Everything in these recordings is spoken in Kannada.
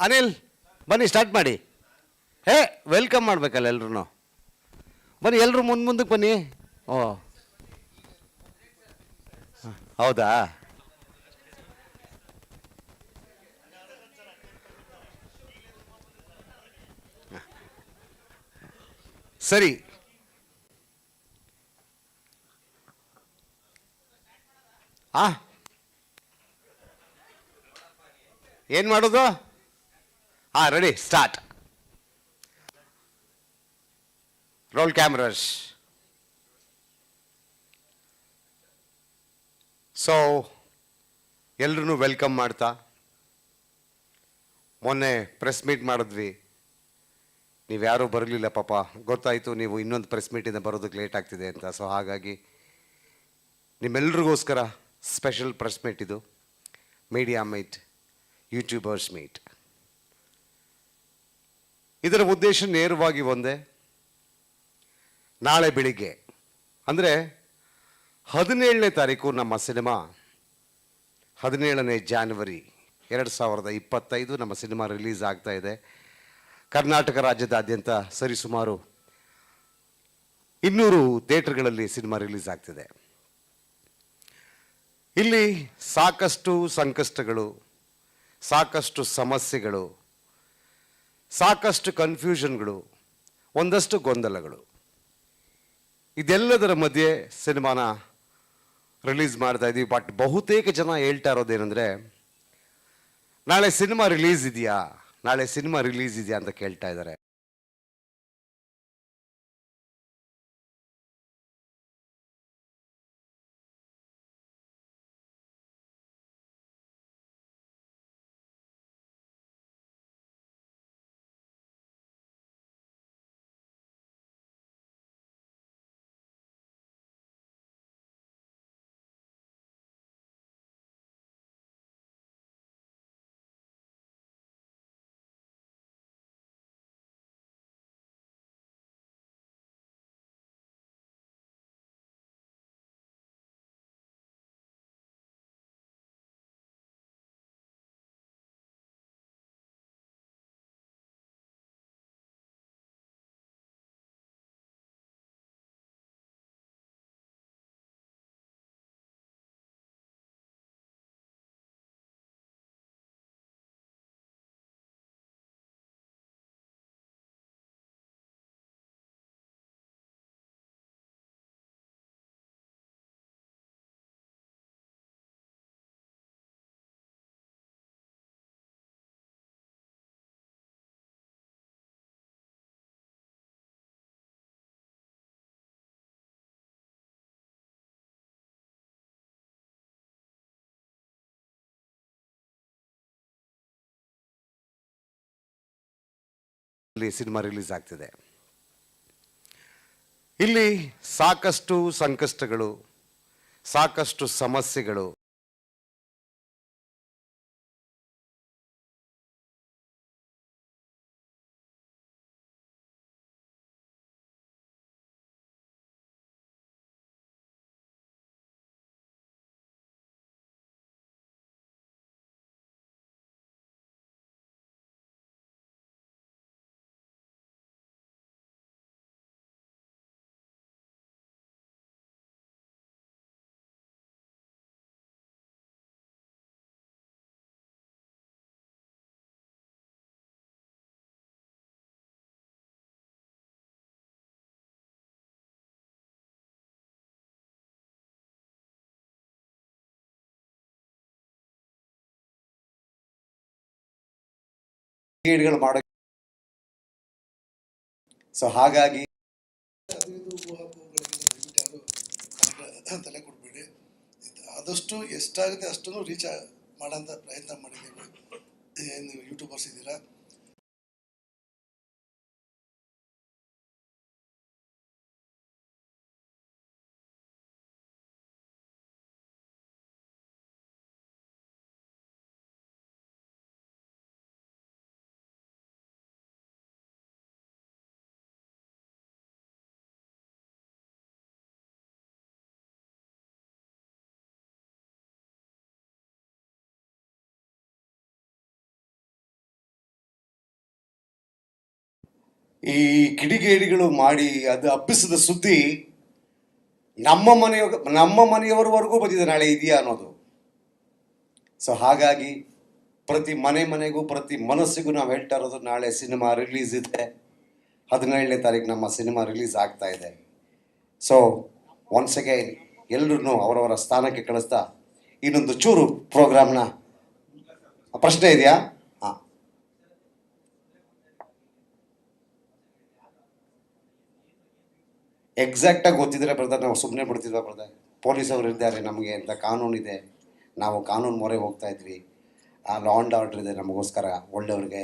ಅನಿಲ್, ಬನ್ನಿ ಸ್ಟಾರ್ಟ್ ಮಾಡಿ. ಹೇ ವೆಲ್ಕಮ್ ಮಾಡ್ಬೇಕಲ್ಲ ಎಲ್ರು ಬನ್ನಿ ಎಲ್ಲರೂ ಮುಂದೆ ಮುಂದಕ್ಕೆ ಬನ್ನಿ. ಓ. ಹೌದಾ? ಸರಿ. ಆ? ಏನು ಮಾಡೋದು? ಹಾಂ ready start roll cameras so ಎಲ್ರೂ ವೆಲ್ಕಮ್ ಮಾಡ್ತಾ. ಮೊನ್ನೆ ಪ್ರೆಸ್ ಮೀಟ್ ಮಾಡಿದ್ವಿ. ನೀವು ಯಾರೂ ಬರಲಿಲ್ಲ ಪಾಪ. ಗೊತ್ತಾಯಿತು, ನೀವು ಇನ್ನೊಂದು ಪ್ರೆಸ್ ಮೀಟಿಂದ ಬರೋದಕ್ಕೆ ಲೇಟ್ ಆಗ್ತಿದೆ ಅಂತ. ಸೊ ಹಾಗಾಗಿ ನಿಮ್ಮೆಲ್ರಿಗೋಸ್ಕರ ಸ್ಪೆಷಲ್ ಪ್ರೆಸ್ ಮೀಟ್ ಇದು. ಮೀಡಿಯಾ ಮೀಟ್ ಯೂಟ್ಯೂಬರ್ಸ್ ಮೀಟ್ ಇದರ ಉದ್ದೇಶ ನೇರವಾಗಿ ಒಂದೇ. ನಾಳೆ ಬೆಳಿಗ್ಗೆ. ಅಂದರೆ ಹದಿನೇಳನೇ ತಾರೀಕು ನಮ್ಮ ಸಿನಿಮಾ. ಹದಿನೇಳನೇ ಜಾನ್ವರಿ ಎರಡು ಸಾವಿರದ ಇಪ್ಪತ್ತೈದು ನಮ್ಮ ಸಿನಿಮಾ ರಿಲೀಸ್ ಆಗ್ತಾ ಇದೆ. ಕರ್ನಾಟಕ ರಾಜ್ಯದಾದ್ಯಂತ ಸರಿಸುಮಾರು ಇನ್ನೂರು ಥಿಯೇಟರ್ಗಳಲ್ಲಿ ಸಿನಿಮಾ ರಿಲೀಸ್ ಆಗ್ತಿದೆ. ಇಲ್ಲಿ ಸಾಕಷ್ಟು ಸಂಕಷ್ಟಗಳು, ಸಾಕಷ್ಟು ಸಮಸ್ಯೆಗಳು ಸಾಕಷ್ಟು ಕನ್ಫ್ಯೂಷನ್ಗಳು ಒಂದಷ್ಟು ಗೊಂದಲಗಳು. ಇದೆಲ್ಲದರ ಮಧ್ಯೆ ಸಿನಿಮಾನ ರಿಲೀಸ್ ಮಾಡ್ತಾ ಇದ್ದೀವಿ ಬಟ್ ಬಹುತೇಕ ಜನ ಹೇಳ್ತಾ ಇರೋದೇನೆಂದರೆ ನಾಳೆ ಸಿನಿಮಾ ರಿಲೀಸ್ ಇದೆಯಾ? ನಾಳೆ ಸಿನಿಮಾ ರಿಲೀಸ್ ಇದೆಯಾ ಅಂತ ಕೇಳ್ತಾ ಇದ್ದಾರೆ. ಇಲ್ಲಿ ಸಿನಿಮಾ ರಿಲೀಸ್ ಆಗ್ತಿದೆ. ಇಲ್ಲಿ ಸಾಕಷ್ಟು ಸಂಕಷ್ಟಗಳು ಸಾಕಷ್ಟು ಸಮಸ್ಯೆಗಳು ಗೇಡ್ಗಳು ಮಾಡೋ ಸೊ ಹಾಗಾಗಿ ತಲೆ ಕೊಡಬೇಡಿ ಆದಷ್ಟು ಎಷ್ಟಾಗುತ್ತೆ ಅಷ್ಟನ್ನು ರೀಚ್ ಮಾಡೋಂಥ ಪ್ರಯತ್ನ ಮಾಡಿದ್ದೀವಿ. ಏನು ಯೂಟ್ಯೂಬರ್ಸ್ ಇದ್ದೀರಾ? ಈ ಕಿಡಿಗೇಡಿಗಳು ಮಾಡಿ ಅದು ಹಬ್ಬಿಸಿದ ಸುದ್ದಿ ನಮ್ಮ ಮನೆಯ, ನಮ್ಮ ಮನೆಯವರವರೆಗೂ ಬಂದಿದೆ, ನಾಳೆ ಇದೆಯಾ ಅನ್ನೋದು. ಸೊ ಹಾಗಾಗಿ ಪ್ರತಿ ಮನೆ ಮನೆಗೂ, ಪ್ರತಿ ಮನಸ್ಸಿಗೂ ನಾವು ಹೇಳ್ತಾ ಇರೋದು, ನಾಳೆ ಸಿನಿಮಾ ರಿಲೀಸ್ ಇದೆ. ಹದಿನೇಳನೇ ತಾರೀಕು ನಮ್ಮ ಸಿನಿಮಾ ರಿಲೀಸ್ ಆಗ್ತಾ ಇದೆ. ಸೊ ಒನ್ಸ್ ಅಗೈನ್ ಎಲ್ಲರೂ ಅವರವರ ಸ್ಥಾನಕ್ಕೆ ಕಳಿಸ್ತಾ ಇನ್ನೊಂದು ಚೂರು ಪ್ರೋಗ್ರಾಮ್ನ ಪ್ರಶ್ನೆ ಇದೆಯಾ ಹಾಂ ಎಕ್ಸಾಕ್ಟಾಗಿ ಗೊತ್ತಿದ್ರೆ ಬರ್ತಾರೆ ನಾವು ಸುಮ್ಮನೆ ಬಿಡ್ತಿದ್ವಾ ಬ್ರದರ್? ಪೊಲೀಸವ್ರು ಇದ್ದಾರೆ ನಮಗೆ ಅಂತ ಕಾನೂನಿದೆ ನಾವು ಕಾನೂನು ಮೊರೆ ಹೋಗ್ತಾ ಇದ್ವಿ. ಆ ಲಾ ಆ್ಯಂಡ್ ಆರ್ಡರ್ ಇದೆ ನಮಗೋಸ್ಕರ. ಒಳ್ಳೆಯವ್ರಿಗೆ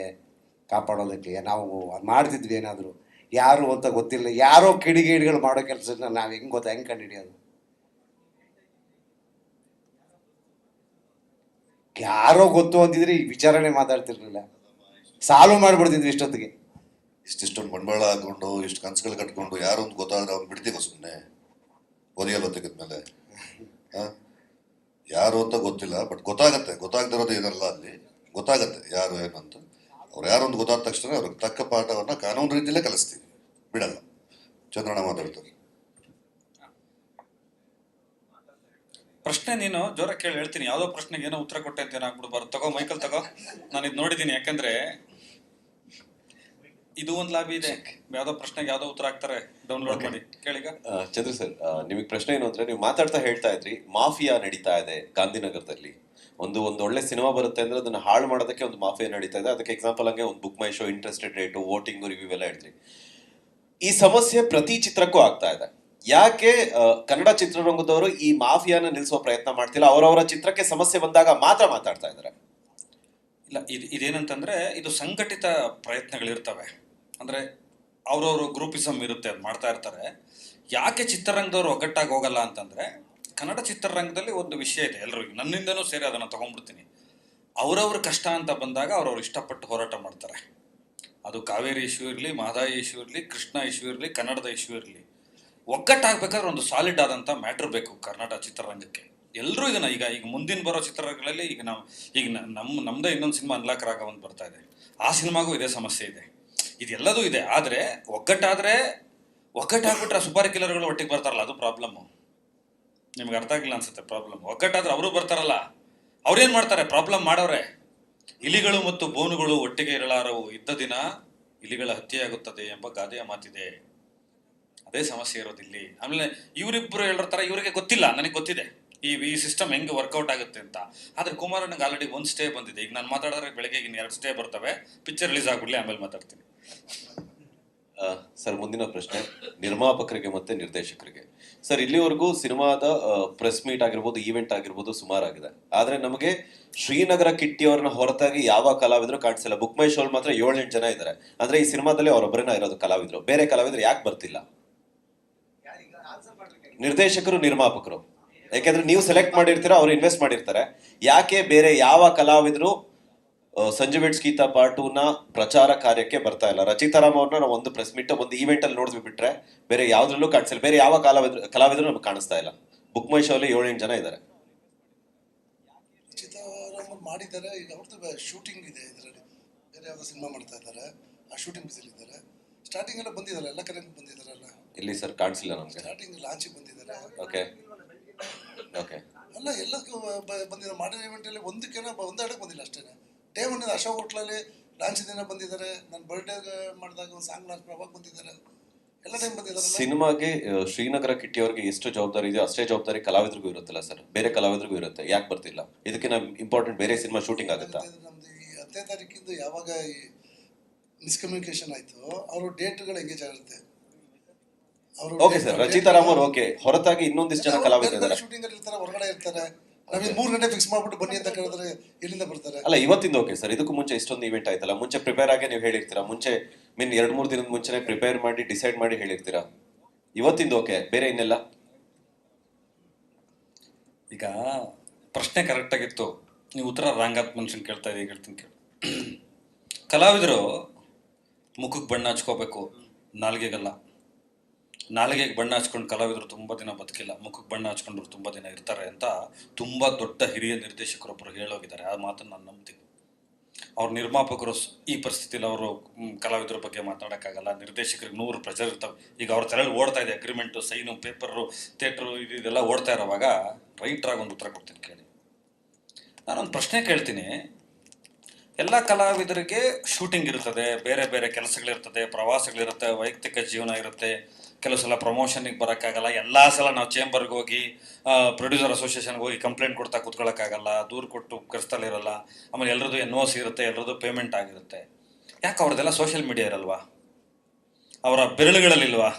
ಕಾಪಾಡೋದಕ್ಕೆ ನಾವು ಮಾಡ್ತಿದ್ವಿ ಏನಾದರೂ. ಯಾರು ಅಂತ ಗೊತ್ತಿಲ್ಲ. ಯಾರೋ ಕಿಡಿಗೇಡಿಗಳು ಮಾಡೋ ಕೆಲಸನ ನಾವು ಹೆಂಗೆ ಗೊತ್ತಾ? ಹೆಂಗೆ ಕಂಡುಹಿಡಿಯೋದು ಯಾರೋ ಗೊತ್ತು ಅಂತಿದ್ರೆ ಈ ವಿಚಾರಣೆ ಮಾತಾಡ್ತಿರ್ಲಿಲ್ಲ. ಸಾಲ್ವ್ ಮಾಡಿಬಿಡ್ತಿದ್ವಿ ಇಷ್ಟೊತ್ತಿಗೆ. ಇಷ್ಟಿಷ್ಟೊಂದು ಬಂಡವಾಳ ಹಾಕೊಂಡು ಇಷ್ಟು ಕನ್ಸುಗಳು ಕಟ್ಕೊಂಡು ಯಾರು ಅಂತ ಗೊತ್ತಾದ್ರೆ ಅವ್ನು ಬಿಡ್ತೀವ ಸುಮ್ಮನೆ ಓದಿಯಲ್ಲ ತೆಗೆದ್ಮೇಲೆ. ಯಾರು ಅಂತ ಗೊತ್ತಿಲ್ಲ ಬಟ್ ಗೊತ್ತಾಗತ್ತೆ. ಗೊತ್ತಾಗದಿರೋದು ಏನಲ್ಲ ಅಲ್ಲಿ? ಗೊತ್ತಾಗತ್ತೆ ಯಾರು, ಏನು ಅಂತ. ಅವ್ರು ಯಾರು ಅಂತ ಗೊತ್ತಾದ ತಕ್ಷಣ ಅವ್ರಿಗೆ ತಕ್ಕ ಪಾಠವನ್ನು ಕಾನೂನು ರೀತಿಯಲ್ಲೇ ಕಲಿಸ್ತೀವಿ. ಬಿಡಲ್ಲ. ಚಂದ್ರಣ್ಣ ಮಾತಾಡ್ತಾರೆ. ಪ್ರಶ್ನೆ ನೀನು ಜೋರ ಕೇಳಿ ಹೇಳ್ತೀನಿ. ಯಾವ್ದೋ ಪ್ರಶ್ನೆಗೆ ಏನೋ ಉತ್ತರ ಕೊಟ್ಟೆ ಅಂತ ಏನಾಗ್ಬಿಡ್ಬಾರ್ದು. ತಗೋ, ಮೈಕಲ್ ತಗೋ. ನಾನು ಇದು ನೋಡಿದ್ದೀನಿ ಯಾಕಂದ್ರೆ ಇದು ಒಂದು ಲಾಭ ಇದೆ. ಯಾವ್ದೋ ಪ್ರಶ್ನೆಗೆ ಯಾವ್ದೋ ಉತ್ತರ ಹಾಕ್ತಾರೆ ಡೌನ್ಲೋಡ್ ಮಾಡಿ. ಕೇಳಿಗ ಚಂದ್ರ ಸರ್ ನಿಮಗೆ ಪ್ರಶ್ನೆ ಏನು ಅಂದ್ರೆ ನೀವು ಮಾತಾಡ್ತಾ ಹೇಳ್ತಾ ಇದ್ರಿ ಮಾಫಿಯಾ ನಡೀತಾ ಇದೆ ಗಾಂಧಿನಗರದಲ್ಲಿ. ಒಂದು ಒಂದು ಒಳ್ಳೆ ಸಿನಿಮಾ ಬರುತ್ತೆ ಅಂದ್ರೆ ಅದನ್ನ ಹಾಳು ಮಾಡೋದಕ್ಕೆ ಒಂದು ಮಾಫಿಯಾ ನಡೀತಾ ಇದೆ. ಅದಕ್ಕೆ ಎಕ್ಸಾಂಪಲ್ ಹಂಗೆ ಒಂದು book my show interested rate voting review ಎಲ್ಲ ಹೇಳ್ರಿ ಈ ಸಮಸ್ಯೆ ಪ್ರತಿ ಚಿತ್ರಕ್ಕೂ ಆಗ್ತಾ ಇದೆ. ಯಾಕೆ ಕನ್ನಡ ಚಿತ್ರರಂಗದವರು ಈ ಮಾಫಿಯಾನ ನಿಲ್ಲಿಸುವ ಪ್ರಯತ್ನ ಮಾಡ್ತಿಲ್ಲ? ಅವರವರ ಚಿತ್ರಕ್ಕೆ ಸಮಸ್ಯೆ ಬಂದಾಗ ಮಾತ್ರ ಮಾತಾಡ್ತಾ ಇದ್ದಾರೆ. ಇಲ್ಲ ಇದು ಇದೇನಂತಂದ್ರೆ ಇದು ಸಂಘಟಿತ ಪ್ರಯತ್ನಗಳಿರ್ತವೆ. ಅಂದ್ರೆ ಅವ್ರವ್ರ ಗ್ರೂಪಿಸಮ್ ಇರುತ್ತೆ, ಅದು ಮಾಡ್ತಾ ಇರ್ತಾರೆ. ಯಾಕೆ ಚಿತ್ರರಂಗದವ್ರು ಒಗ್ಗಟ್ಟಾಗಿ ಹೋಗಲ್ಲ ಅಂತಂದ್ರೆ, ಕನ್ನಡ ಚಿತ್ರರಂಗದಲ್ಲಿ ಒಂದು ವಿಷಯ ಇದೆ ಎಲ್ರಿಗೂ. ನನ್ನಿಂದನೂ ಸೇರಿ ಅದನ್ನ ತಗೊಂಡ್ಬಿಡ್ತೀನಿ. ಅವರವ್ರ ಕಷ್ಟ ಅಂತ ಬಂದಾಗ ಅವ್ರವ್ರು ಇಷ್ಟಪಟ್ಟು ಹೋರಾಟ ಮಾಡ್ತಾರೆ. ಅದು ಕಾವೇರಿ ಇಶ್ಯೂ ಇರಲಿ, ಮಾದಾಯಿ ಇಶ್ಯೂ ಇರಲಿ, ಕೃಷ್ಣ ಇಶ್ಯೂ ಇರಲಿ, ಕನ್ನಡದ ಇಶ್ಯೂ ಇರಲಿ. ಒಗ್ಗಟ್ಟಾಗಬೇಕಾದ್ರೆ ಒಂದು ಸಾಲಿಡ್ ಆದಂಥ ಮ್ಯಾಟ್ರ್ ಬೇಕು ಕರ್ನಾಟಕ ಚಿತ್ರರಂಗಕ್ಕೆ. ಎಲ್ಲರೂ ಇದನ್ನ ಈಗ ಈಗ ಮುಂದಿನ ಬರೋ ಚಿತ್ರರಂಗಗಳಲ್ಲಿ ಈಗ ನಾವು, ಈಗ ನಮ್ಮ ನಮ್ಮದೇ ಇನ್ನೊಂದು ಸಿನಿಮಾ ಅನ್ಲಾಕ್ ಒಂದು ಬರ್ತಾ ಇದೆ. ಆ ಸಿನಿಮಾಗೂ ಇದೇ ಸಮಸ್ಯೆ ಇದೆ. ಇದೆಲ್ಲದೂ ಇದೆ. ಆದರೆ ಒಗ್ಗಟ್ಟಾದರೆ ಒಗ್ಗಟ್ಟಾಗ್ಬಿಟ್ರೆ ಸುಪಾರಿ ಕಿಲ್ಲರ್ಗಳು ಒಟ್ಟಿಗೆ ಬರ್ತಾರಲ್ಲ, ಅದು ಪ್ರಾಬ್ಲಮ್ಮು ನಿಮ್ಗೆ ಅರ್ಥ ಆಗಿಲ್ಲ ಅನ್ಸುತ್ತೆ ಪ್ರಾಬ್ಲಮ್ ಒಗ್ಗಟ್ಟಾದ್ರೆ ಅವರು ಬರ್ತಾರಲ್ಲ, ಅವ್ರೇನು ಮಾಡ್ತಾರೆ? ಪ್ರಾಬ್ಲಮ್ ಮಾಡೋರೆ. ಇಲಿಗಳು ಮತ್ತು ಬೋನುಗಳು ಒಟ್ಟಿಗೆ ಇರಲಾರವು. ಇದ್ದ ದಿನ ಇಲಿಗಳ ಹತ್ಯೆಯಾಗುತ್ತದೆ ಎಂಬ ಗಾದೆಯ ಮಾತಿದೆ. ಅದೇ ಸಮಸ್ಯೆ ಇರೋದು ಇಲ್ಲಿ ಆಮೇಲೆ ಇವರಿಬ್ಬರು ಹೇಳಿರ್ತಾರೆ ಇವರಿಗೆ ಗೊತ್ತಿಲ್ಲ, ನನಗೆ ಗೊತ್ತಿದೆ. ಈ ಈ ಸಿಸ್ಟಮ್ ಹೆಂಗೆ ವರ್ಕೌಟ್ ಆಗುತ್ತೆ ಅಂತ. ಆದ್ರೆ ಕುಮಾರ್ ನಂಗೆ ಆಲ್ರೆಡಿ ಒಂದು ಸ್ಟೇ ಬಂದಿದೆ. ಈಗ ನಾನು ಮಾತಾಡಿದ್ರೆ ಬೆಳಗ್ಗೆ ಇನ್ನು ಎರಡು ಸ್ಟೇ ಬರ್ತವೆ. ಪಿಕ್ಚರ್ ರಿಲೀಸ್ ಆಗ್ಬಿಡ್ಲಿ, ಆಮೇಲೆ ಮಾತಾಡ್ತೀನಿ. ಸರ್, ಮುಂದಿನ ಪ್ರಶ್ನೆ. ನಿರ್ಮಾಪಕರಿಗೆ ಮತ್ತೆ ನಿರ್ದೇಶಕರಿಗೆ. ಸರ್, ಇಲ್ಲಿವರೆಗೂ ಸಿನಿಮಾದ ಪ್ರೆಸ್ ಮೀಟ್ ಆಗಿರ್ಬೋದು ಈವೆಂಟ್ ಆಗಿರ್ಬೋದು ಸುಮಾರಾಗಿದೆ. ಆದ್ರೆ ನಮಗೆ ಶ್ರೀನಗರ ಕಿಟ್ಟಿ ಅವ್ರನ್ನ ಹೊರತಾಗಿ ಯಾವ ಕಲಾವಿದರು ಕಾಣಿಸಿಲ್ಲ. ಬುಕ್ ಮೈ ಶೋಲ್ ಮಾತ್ರ ಏಳೆಂಟು ಜನ ಇದ್ದಾರೆ ಅಂದ್ರೆ ಈ ಸಿನಿಮಾದಲ್ಲಿ ಅವರೊಬ್ಬರೇನ ಇರೋದು ಕಲಾವಿದರು. ಬೇರೆ ಕಲಾವಿದರು ಯಾಕೆ ಬರ್ತಿಲ್ಲ? ನಿರ್ದೇಶಕರು, ನಿರ್ಮಾಪಕರು. ಯಾಕೆಂದ್ರೆ ನೀವು ಸೆಲೆಕ್ಟ್ ಮಾಡಿರ್ತೀರಾ ಅವ್ರು ಇನ್ವೆಸ್ಟ್ ಮಾಡಿರ್ತಾರೆ. ಯಾಕೆ ಬೇರೆ ಯಾವ ಕಲಾವಿದರು ಸಂಜು ಬಿಟ್ಸ್ ಗೀತಾ ಪಾಟೂನ ನ ಪ್ರಚಾರ ಕಾರ್ಯಕ್ಕೆ ಬರ್ತಾ ಇಲ್ಲ. ರಚಿತಾರಾಮ್ ಅವ್ರನ್ನ ನಾವು ಒಂದು ಪ್ರೆಸ್ ಮೀಟ್ ಒಂದು ಈವೆಂಟ್ ಅಲ್ಲಿ ನೋಡಿದ್ವಿ ಬಿಟ್ರೆ ಬೇರೆ ಯಾವ್ದ್ರಲ್ಲೂ ಕಾಣಿಸಿಲ್ಲ. ಬೇರೆ ಯಾವ ಕಲಾವಿದ್ರು ಕಲಾವಿದರು ನಮ್ಗೆ ಕಾಣಿಸ್ತಾ ಇಲ್ಲ. ಬುಕ್ ಮೈ ಶೋ ಅಲ್ಲಿ ಏಳೆಂಟು ಜನ ಇದ್ದಾರೆ ಮಾಡಿದ್ದಾರೆ. ಈಗ ಅವ್ರದ್ದು ಶೂಟಿಂಗ್ ಇದೆ ಇದರಲ್ಲಿ. ಬೇರೆ ಯಾವುದೋ ಸಿನಿಮಾ ಮಾಡ್ತಾ ಇದ್ದಾರೆ. ಆ ಶೂಟಿಂಗ್ ಬಿಸಿಲ್ ಇದ್ದಾರೆ. ಸ್ಟಾರ್ಟಿಂಗ್ ಎಲ್ಲ ಬಂದಿದ್ದಾರೆ ಎಲ್ಲ ಕಡೆ ಬಂದಿದ್ದಾರಲ್ಲ? ಇಲ್ಲಿ ಸರ್ ಕಾಣಿಸಿಲ್ಲ ನಮ್ಗೆ. ಸ್ಟಾರ್ಟಿಂಗ್ ಲಾಂಚಿಗೆ ಬಂದಿದ್ದಾರೆ. ಓಕೆ ಓಕೆ ಎಲ್ಲ ಎಲ್ಲದಕ್ಕೂ ಬಂದಿದ್ದಾರೆ ಮಾಡಿರೋ ಇವೆಂಟಲ್ಲಿ ಒಂದಕ್ಕೇನೋ ಒಂದೆರಡಕ್ಕೆ ಬಂದಿಲ್ಲ ಅಷ್ಟೇ ಡೇ ಒನ್ ಅಶೋಕ್ ಹೋಟ್ಲಲ್ಲಿ ಲಾಂಚ್ ದಿನ ಬಂದಿದ್ದಾರೆ. ನನ್ನ ಬರ್ಡೇ ಮಾಡಿದಾಗ ಒಂದು ಸಾಂಗ್ ಲಾಂಚ್ ಅವಾಗ ಬಂದಿದ್ದಾರೆ. ಎಲ್ಲ ಟೈಮ್ ಬಂದಿದ್ದಾರೆ ಸಿನಿಮಾಗೆ ಶ್ರೀನಗರ ಕಿಟ್ಟಿ ಅವ್ರಿಗೆ ಎಷ್ಟು ಜವಾಬ್ದಾರಿ ಇದೆಯೋ ಅಷ್ಟೇ ಜವಾಬ್ದಾರಿ ಕಲಾವಿದರಿಗೂ ಇರುತ್ತಲ್ಲ ಸರ್. ಬೇರೆ ಕಲಾವಿದರಿಗೂ ಇರುತ್ತೆ. ಯಾಕೆ ಬರ್ತಿಲ್ಲ? ಇದಕ್ಕೆ ನಾವು ಇಂಪಾರ್ಟೆಂಟ್ ಬೇರೆ ಸಿನಿಮಾ ಶೂಟಿಂಗ್ ಆಗುತ್ತಾ? ನಮ್ದು ಈ ಹತ್ತನೇ ತಾರೀಕಿಂದ ಯಾವಾಗ ಈ ಮಿಸ್ಕಮ್ಯುನಿಕೇಶನ್ ಆಯಿತು ಅವರು ಡೇಟ್ಗಳು ಎಂಗೇಜ್ ಆಗಿರುತ್ತೆ ಓಕೆ ಸರ್ ರಚಿತಾರಾಮ್ ಅವರು ಓಕೆ ಹೊರತಾಗಿ ಇನ್ನೊಂದಿಷ್ಟು ಜನ ಕಲಾವಿದರು ಇದ್ದಾರೆ. ಶೂಟಿಂಗ್ ಅಲ್ಲಿ ಇರ್ತಾರೆ ಹೊರಗಡೆ ಇರ್ತಾರೆ. ನಾವ್ ಮೂರು ಗಂಟೆ ಫಿಕ್ಸ್ ಮಾಡ್ಬಿಟ್ಟು ಬನ್ನಿ ಅಂತ ಕೇಳಿದ್ರೆ ಎಲ್ಲಿಂದ ಬರ್ತಾರೆ? ಅಲ್ಲ ಇವತ್ತಿಂದ ಓಕೆ ಸರ್ ಇದಕ್ಕೂ ಮುಂಚೆ ಇಷ್ಟೊಂದು ಇವೆಂಟ್ ಆಯ್ತಲ್ಲ. ಮುಂಚೆ ಪ್ರಿಪೇರ್ ಆಗಿ ನೀವು ಹೇಳಿರ್ತೀರಾ? ಮುಂಚೆ ಮೀನ್ ಎರಡು ಮೂರು ದಿನದ ಮುಂಚೆನೆ ಪ್ರಿಪೇರ್ ಮಾಡಿ ಡಿಸೈಡ್ ಮಾಡಿ ಹೇಳಿರ್ತೀರಾ? ಇವತ್ತಿಂದ ಓಕೆ ಬೇರೆ ಇನ್ನೆಲ್ಲ? ಈಗ ಪ್ರಶ್ನೆ ಕರೆಕ್ಟ್ ಆಗಿತ್ತು. ನೀವು ಉತ್ತರ ರಾಂಗಾತ್ ಮನುಷ್ಯನ್ ಕೇಳ್ತಾ ಇದೀಗ ಹೇಳ್ತೀನಿ ಕೇಳಿ. ಕಲಾವಿದರು ಮುಖಕ್ಕೆ ಬಣ್ಣ ಹಚ್ಕೋಬೇಕು. ನಾಲ್ಗೆಗಲ್ಲ. ನಾಲಿಗೆಗೆ ಬಣ್ಣ ಹಚ್ಕೊಂಡು ಕಲಾವಿದರು ತುಂಬ ದಿನ ಬದುಕಿಲ್ಲ, ಮುಖಕ್ಕೆ ಬಣ್ಣ ಹಚ್ಕೊಂಡ್ರು ತುಂಬ ದಿನ ಇರ್ತಾರೆ ಅಂತ ತುಂಬ ದೊಡ್ಡ ಹಿರಿಯ ನಿರ್ದೇಶಕರೊಬ್ಬರು ಹೇಳೋಗಿದ್ದಾರೆ. ಆ ಮಾತನ್ನು ನಾನು ನಂಬ್ತೀನಿ. ಅವ್ರ ನಿರ್ಮಾಪಕರು ಈ ಪರಿಸ್ಥಿತಿಲಿ ಅವರು ಕಲಾವಿದರ ಬಗ್ಗೆ ಮಾತಾಡೋಕ್ಕಾಗಲ್ಲ. ನಿರ್ದೇಶಕರಿಗೆ ನೂರು ಪ್ರೆಷರ್ ಇರ್ತವೆ. ಈಗ ಅವ್ರ ತಲೆಯಲ್ಲಿ ಓಡ್ತಾ ಇದೆ ಅಗ್ರಿಮೆಂಟು ಸೈನು ಪೇಪರು ಥಿಯೇಟ್ರು ಇದು ಇದೆಲ್ಲ ಓಡ್ತಾ ಇರೋವಾಗ ರೈಟ್ರಾಗಿ ಒಂದು ಉತ್ತರ ಕೊಡ್ತೀನಿ ಕೇಳಿ. ನಾನೊಂದು ಪ್ರಶ್ನೆ ಕೇಳ್ತೀನಿ. ಎಲ್ಲ ಕಲಾವಿದರಿಗೆ ಶೂಟಿಂಗ್ ಇರ್ತದೆ, ಬೇರೆ ಬೇರೆ ಕೆಲಸಗಳಿರ್ತದೆ, ಪ್ರವಾಸಗಳಿರುತ್ತೆ, ವೈಯಕ್ತಿಕ ಜೀವನ ಇರುತ್ತೆ. ಕೆಲವು ಸಲ ಪ್ರಮೋಷನ್ಗೆ ಬರೋಕ್ಕಾಗಲ್ಲ. ಎಲ್ಲ ಸಲ ನಾವು ಚೇಂಬರ್ಗೆ ಹೋಗಿ ಪ್ರೊಡ್ಯೂಸರ್ ಅಸೋಸಿಯೇಷನ್ಗೆ ಹೋಗಿ ಕಂಪ್ಲೇಂಟ್ ಕೊಡ್ತಾ ಕೂತ್ಕೊಳ್ಳೋಕ್ಕಾಗಲ್ಲ ದೂರು ಕೊಟ್ಟು ಕರೆಸ್ತಲಿರಲ್ಲ ಆಮೇಲೆ ಎಲ್ಲರದ್ದು ಎನ್ ಓ ಸಿ ಇರುತ್ತೆ ಎಲ್ಲರದ್ದು ಪೇಮೆಂಟ್ ಆಗಿರುತ್ತೆ. ಯಾಕೆ ಅವ್ರದ್ದೆಲ್ಲ ಸೋಷಿಯಲ್ ಮೀಡಿಯಾ ಇರಲ್ವಾ? ಅವರ ಬೆರಳುಗಳಲ್ಲಿಲ್ವಾ?